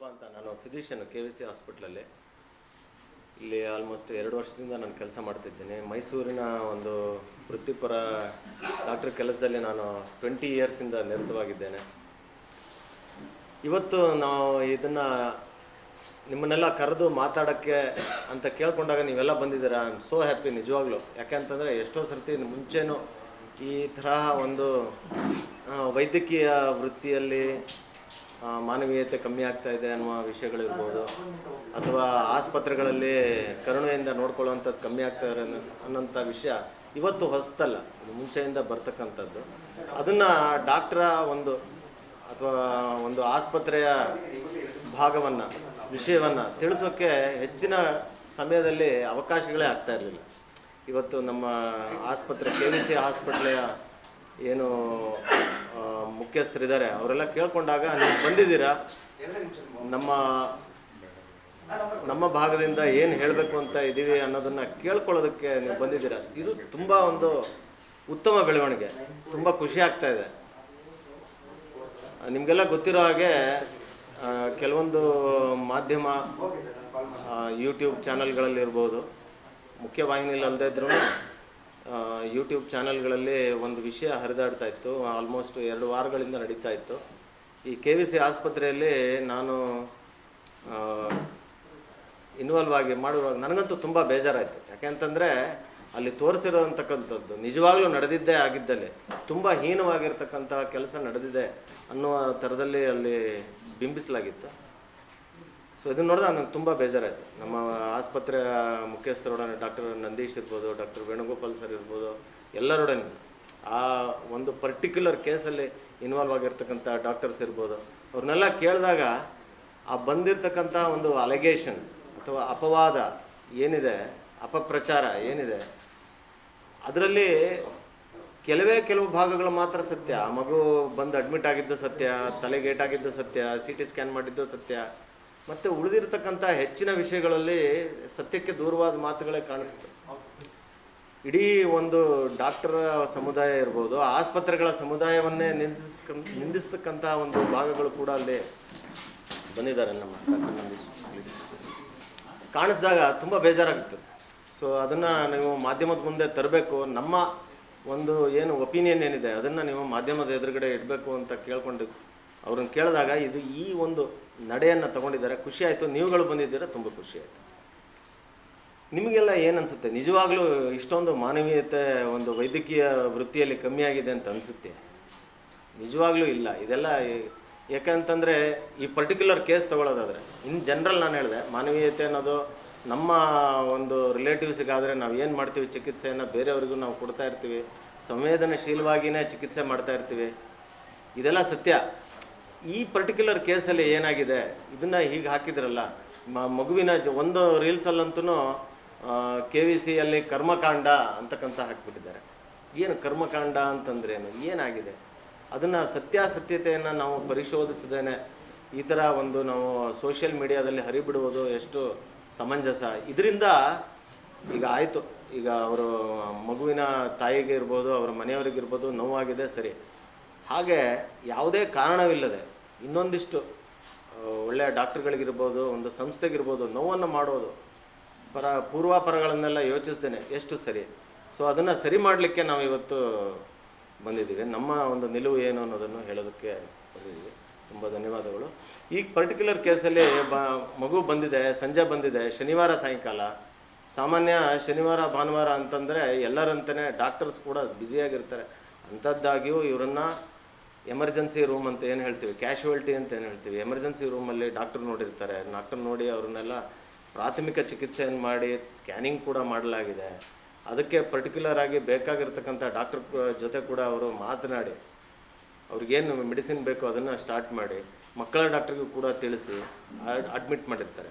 ರೂಪ ಅಂತ ನಾನು ಫಿಸಿಷಿಯನ್ ಕೆ ವಿ ಸಿ ಹಾಸ್ಪಿಟ್ಲಲ್ಲಿ ಇಲ್ಲಿ ಆಲ್ಮೋಸ್ಟ್ ಎರಡು ವರ್ಷದಿಂದ ನಾನು ಕೆಲಸ ಮಾಡ್ತಿದ್ದೀನಿ. ಮೈಸೂರಿನ ಒಂದು ವೃತ್ತಿಪರ ಡಾಕ್ಟರ್ ಕೆಲಸದಲ್ಲಿ ನಾನು ಟ್ವೆಂಟಿ ಇಯರ್ಸಿಂದ ನಿರತವಾಗಿದ್ದೇನೆ. ಇವತ್ತು ನಾವು ಇದನ್ನು ನಿಮ್ಮನ್ನೆಲ್ಲ ಕರೆದು ಮಾತಾಡೋಕ್ಕೆ ಅಂತ ಕೇಳಿಕೊಂಡಾಗ ನೀವೆಲ್ಲ ಬಂದಿದ್ದೀರಾ? ಐ ಆಮ್ ಸೋ ಹ್ಯಾಪಿ ನಿಜವಾಗ್ಲೂ. ಯಾಕೆ ಅಂತಂದರೆ ಎಷ್ಟೋ ಸರ್ತಿ ಮುಂಚೆನೂ ಈ ತರಹ ಒಂದು ವೈದ್ಯಕೀಯ ವೃತ್ತಿಯಲ್ಲಿ ಮಾನವೀಯತೆ ಕಮ್ಮಿ ಆಗ್ತಾ ಇದೆ ಅನ್ನುವ ವಿಷಯಗಳಿರ್ಬೋದು. ಅಥವಾ ಆಸ್ಪತ್ರೆಗಳಲ್ಲಿ ಕರುಣೆಯಿಂದ ನೋಡ್ಕೊಳ್ಳುವಂಥದ್ದು ಕಮ್ಮಿ ಆಗ್ತಾ ಇರೋ ಅನ್ನೋಂಥ ವಿಷಯ ಇವತ್ತು ಹೊಸತಲ್ಲ ಮುಂಚೆಯಿಂದ ಬರ್ತಕ್ಕಂಥದ್ದು. ಅದನ್ನು ಡಾಕ್ಟ್ರ ಒಂದು ಅಥವಾ ಒಂದು ಆಸ್ಪತ್ರೆಯ ಭಾಗವನ್ನು, ವಿಷಯವನ್ನು ತಿಳಿಸೋಕ್ಕೆ ಹೆಚ್ಚಿನ ಸಮಯದಲ್ಲಿ ಅವಕಾಶಗಳೇ ಆಗ್ತಾ ಇರಲಿಲ್ಲ. ಇವತ್ತು ನಮ್ಮ ಆಸ್ಪತ್ರೆ ಕೆ ವಿ ಸಿ ಹಾಸ್ಪಿಟ್ಲೆಯ ಏನು ಮುಖ್ಯಸ್ಥರಿದ್ದಾರೆ. ಅವರೆಲ್ಲ ಕೇಳ್ಕೊಂಡಾಗ ನೀವು ಬಂದಿದ್ದೀರಾ? ನಮ್ಮ ನಮ್ಮ ಭಾಗದಿಂದ ಏನು ಹೇಳಬೇಕು ಅಂತ ಇದ್ದೀವಿ ಅನ್ನೋದನ್ನು ಕೇಳ್ಕೊಳ್ಳೋದಕ್ಕೆ ನೀವು ಬಂದಿದ್ದೀರಾ? ಇದು ತುಂಬ ಒಂದು ಉತ್ತಮ ಬೆಳವಣಿಗೆ. ತುಂಬ ಖುಷಿ ಆಗ್ತಾ ಇದೆ. ನಿಮಗೆಲ್ಲ ಗೊತ್ತಿರೋ ಹಾಗೆ ಕೆಲವೊಂದು ಮಾಧ್ಯಮ ಯೂಟ್ಯೂಬ್ ಚಾನಲ್ಗಳಲ್ಲಿರ್ಬೋದು ಮುಖ್ಯವಾಹಿನಿಯಲ್ಲಿ ಅಲ್ಲದೇ ಇದ್ರೂ ಯೂಟ್ಯೂಬ್ ಚಾನಲ್ಗಳಲ್ಲಿ ಒಂದು ವಿಷಯ ಹರಿದಾಡ್ತಾ ಇತ್ತು. ಆಲ್ಮೋಸ್ಟ್ ಎರಡು ವಾರಗಳಿಂದ ನಡೀತಾ ಇತ್ತು. ಈ ಕೆ ವಿ ಸಿ ಆಸ್ಪತ್ರೆಯಲ್ಲಿ ನಾನು ಇನ್ವಾಲ್ವ್ ಆಗಿ ಮಾಡುವಾಗ ನನಗಂತೂ ತುಂಬ ಬೇಜಾರಾಯಿತು. ಯಾಕೆಂತಂದರೆ ಅಲ್ಲಿ ತೋರಿಸಿರೋಂತಕ್ಕಂಥದ್ದು, ನಿಜವಾಗ್ಲೂ ನಡೆದಿದ್ದೇ ಆಗಿದ್ದಲ್ಲಿ, ತುಂಬ ಹೀನವಾಗಿರ್ತಕ್ಕಂಥ ಕೆಲಸ ನಡೆದಿದೆ ಅನ್ನುವ ಥರದಲ್ಲಿ ಅಲ್ಲಿ ಬಿಂಬಿಸಲಾಗಿತ್ತು. ಸೊ ಇದನ್ನು ನೋಡಿದಾಗ ನನಗೆ ತುಂಬ ಬೇಜಾರಾಯಿತು. ನಮ್ಮ ಆಸ್ಪತ್ರೆಯ ಮುಖ್ಯಸ್ಥರೊಡನೆ ಡಾಕ್ಟರ್ ನಂದೀಶ್ ಇರ್ಬೋದು, ಡಾಕ್ಟರ್ ವೇಣುಗೋಪಾಲ್ ಸರ್ ಇರ್ಬೋದು, ಎಲ್ಲರೊಡನೆ ಆ ಒಂದು ಪರ್ಟಿಕ್ಯುಲರ್ ಕೇಸಲ್ಲಿ ಇನ್ವಾಲ್ವ್ ಆಗಿರ್ತಕ್ಕಂಥ ಡಾಕ್ಟರ್ಸ್ ಇರ್ಬೋದು, ಅವ್ರನ್ನೆಲ್ಲ ಕೇಳಿದಾಗ ಆ ಬಂದಿರತಕ್ಕಂಥ ಒಂದು ಅಲಿಗೇಷನ್ ಅಥವಾ ಅಪವಾದ ಏನಿದೆ, ಅಪಪ್ರಚಾರ ಏನಿದೆ, ಅದರಲ್ಲಿ ಕೆಲವೇ ಕೆಲವು ಭಾಗಗಳು ಮಾತ್ರ ಸತ್ಯ. ಆ ಮಗು ಬಂದು ಅಡ್ಮಿಟ್ ಆಗಿದ್ದು ಸತ್ಯ ತಲೆಗೇಟಾಗಿದ್ದು ಸತ್ಯ ಸಿ ಟಿ ಸ್ಕ್ಯಾನ್ ಮಾಡಿದ್ದು ಸತ್ಯ. ಮತ್ತು ಉಳಿದಿರ್ತಕ್ಕಂಥ ಹೆಚ್ಚಿನ ವಿಷಯಗಳಲ್ಲಿ ಸತ್ಯಕ್ಕೆ ದೂರವಾದ ಮಾತುಗಳೇ ಕಾಣಿಸ್ತದೆ ಇಡೀ ಒಂದು ಡಾಕ್ಟರ್ ಸಮುದಾಯ ಇರ್ಬೋದು, ಆಸ್ಪತ್ರೆಗಳ ಸಮುದಾಯವನ್ನೇ ನಿಂದಿಸ್ಕ, ನಿಂದಿಸ್ತಕ್ಕಂಥ ಒಂದು ಭಾಗಗಳು ಕೂಡ ಅಲ್ಲಿ ಬಂದಿದ್ದಾರೆ ನಮ್ಮ ಕಾಣಿಸಿದಾಗ ತುಂಬ ಬೇಜಾರಾಗುತ್ತದೆ ಸೊ ಅದನ್ನು ನೀವು ಮಾಧ್ಯಮದ ಮುಂದೆ ತರಬೇಕು. ನಮ್ಮ ಒಂದು ಏನು ಒಪಿನಿಯನ್ ಏನಿದೆ ಅದನ್ನು ನೀವು ಮಾಧ್ಯಮದ ಎದುರುಗಡೆ ಇಡಬೇಕು ಅಂತ ಕೇಳ್ಕೊಂಡು ಅವ್ರನ್ನ ಕೇಳಿದಾಗ ಇದು ಈ ಒಂದು ನಡೆಯನ್ನು ತಗೊಂಡಿದ್ದಾರೆ, ಖುಷಿ ಆಯಿತು, ನೀವುಗಳು ಬಂದಿದ್ದೀರಾ, ತುಂಬ ಖುಷಿ ಆಯಿತು. ನಿಮಗೆಲ್ಲ ಏನು ಅನಿಸುತ್ತೆ? ನಿಜವಾಗ್ಲೂ ಇಷ್ಟೊಂದು ಮಾನವೀಯತೆ, ಒಂದು ವೈದ್ಯಕೀಯ ವೃತ್ತಿಯಲ್ಲಿ ಕಮ್ಮಿ ಆಗಿದೆ ಅಂತ ಅನಿಸುತ್ತೆ? ನಿಜವಾಗ್ಲೂ ಇಲ್ಲ. ಇದೆಲ್ಲ ಯಾಕಂತಂದರೆ ಈ ಪರ್ಟಿಕ್ಯುಲರ್ ಕೇಸ್ ತೊಗೊಳೋದಾದರೆ ಇನ್ ಜನರಲ್ ನಾನು ಹೇಳಿದೆ, ಮಾನವೀಯತೆ ಅನ್ನೋದು ನಮ್ಮ ಒಂದು ರಿಲೇಟಿವ್ಸಿಗಾದರೆ ನಾವು ಏನು ಮಾಡ್ತೀವಿ, ಚಿಕಿತ್ಸೆಯನ್ನು ಬೇರೆಯವ್ರಿಗೂ ನಾವು ಕೊಡ್ತಾ ಇರ್ತೀವಿ ಸಂವೇದನಶೀಲವಾಗಿಯೇ ಚಿಕಿತ್ಸೆ ಮಾಡ್ತಾ ಇರ್ತೀವಿ. ಇದೆಲ್ಲ ಸತ್ಯ. ಈ ಪರ್ಟಿಕ್ಯುಲರ್ ಕೇಸಲ್ಲಿ ಏನಾಗಿದೆ? ಇದನ್ನು ಹೀಗೆ ಹಾಕಿದ್ರಲ್ಲ ಮಗುವಿನ ಜ, ಒಂದು ರೀಲ್ಸಲ್ಲಂತೂ ಕೆ ವಿ ಸಿಯಲ್ಲಿ ಕರ್ಮಕಾಂಡ ಅಂತಕ್ಕಂಥ ಹಾಕಿಬಿಟ್ಟಿದ್ದಾರೆ. ಏನು ಕರ್ಮಕಾಂಡ ಅಂತಂದ್ರೇನು? ಏನಾಗಿದೆ? ಅದನ್ನು ಸತ್ಯಾಸತ್ಯತೆಯನ್ನು ನಾವು ಪರಿಶೋಧಿಸದೇನೆ. ಈ ಥರ ಒಂದು ನಾವು ಸೋಷಿಯಲ್ ಮೀಡಿಯಾದಲ್ಲಿ ಹರಿಬಿಡುವುದು ಎಷ್ಟು ಸಮಂಜಸ. ಇದರಿಂದ ಈಗ ಆಯಿತು. ಈಗ ಅವರು ಮಗುವಿನ ತಾಯಿಗೆ ಇರ್ಬೋದು, ಅವರ ಮನೆಯವರಿಗಿರ್ಬೋದು ನೋವಾಗಿದೆ, ಸರಿ. ಹಾಗೆ ಯಾವುದೇ ಕಾರಣವಿಲ್ಲದೆ ಇನ್ನೊಂದಿಷ್ಟು ಒಳ್ಳೆಯ ಡಾಕ್ಟ್ರ್ಗಳಿಗಿರ್ಬೋದು, ಒಂದು ಸಂಸ್ಥೆಗಿರ್ಬೋದು, ನೋವನ್ನು ಮಾಡೋದು, ಪರ, ಪೂರ್ವಾಪರಗಳನ್ನೆಲ್ಲ ಯೋಚಿಸ್ತೇನೆ, ಎಷ್ಟು ಸರಿ. ಸೊ ಅದನ್ನು ಸರಿ ಮಾಡಲಿಕ್ಕೆ ನಾವು ಇವತ್ತು ಬಂದಿದ್ದೀವಿ. ನಮ್ಮ ಒಂದು ನಿಲುವು ಏನು ಅನ್ನೋದನ್ನು ಹೇಳೋದಕ್ಕೆ ಬಂದಿದ್ದೀವಿ. ತುಂಬ ಧನ್ಯವಾದಗಳು. ಈ ಪರ್ಟಿಕ್ಯುಲರ್ ಕೇಸಲ್ಲಿ ಬ, ಮಗು ಬಂದಿದೆ, ಸಂಜೆ ಬಂದಿದೆ, ಶನಿವಾರ ಸಾಯಂಕಾಲ. ಸಾಮಾನ್ಯ ಶನಿವಾರ, ಭಾನುವಾರ ಅಂತಂದರೆ ಎಲ್ಲರಂತಲೇ ಡಾಕ್ಟರ್ಸ್ ಕೂಡ ಬ್ಯುಸಿಯಾಗಿರ್ತಾರೆ. ಅಂಥದ್ದಾಗಿಯೂ ಇವರನ್ನು ಎಮರ್ಜೆನ್ಸಿ ರೂಮ್ ಅಂತ ಏನು ಹೇಳ್ತೀವಿ? ಕ್ಯಾಶುವಲ್ಟಿ ಅಂತ ಏನು ಹೇಳ್ತೀವಿ? ಎಮರ್ಜೆನ್ಸಿ ರೂಮಲ್ಲಿ ಡಾಕ್ಟರ್ ನೋಡಿರ್ತಾರೆ. ಡಾಕ್ಟರ್ ನೋಡಿ ಅವ್ರನ್ನೆಲ್ಲ ಪ್ರಾಥಮಿಕ ಚಿಕಿತ್ಸೆಯನ್ನು ಮಾಡಿ ಸ್ಕ್ಯಾನಿಂಗ್ ಕೂಡ ಮಾಡಲಾಗಿದೆ. ಅದಕ್ಕೆ ಪರ್ಟಿಕ್ಯುಲರ್ ಆಗಿ ಬೇಕಾಗಿರ್ತಕ್ಕಂಥ ಡಾಕ್ಟರ್ ಜೊತೆ ಕೂಡ ಅವರು ಮಾತನಾಡಿ ಅವ್ರಿಗೇನು ಮೆಡಿಸಿನ್ ಬೇಕೋ ಅದನ್ನು ಸ್ಟಾರ್ಟ್ ಮಾಡಿ, ಮಕ್ಕಳ ಡಾಕ್ಟ್ರಿಗೂ ಕೂಡ ತಿಳಿಸಿ ಅಡ್ಮಿಟ್ ಮಾಡಿರ್ತಾರೆ.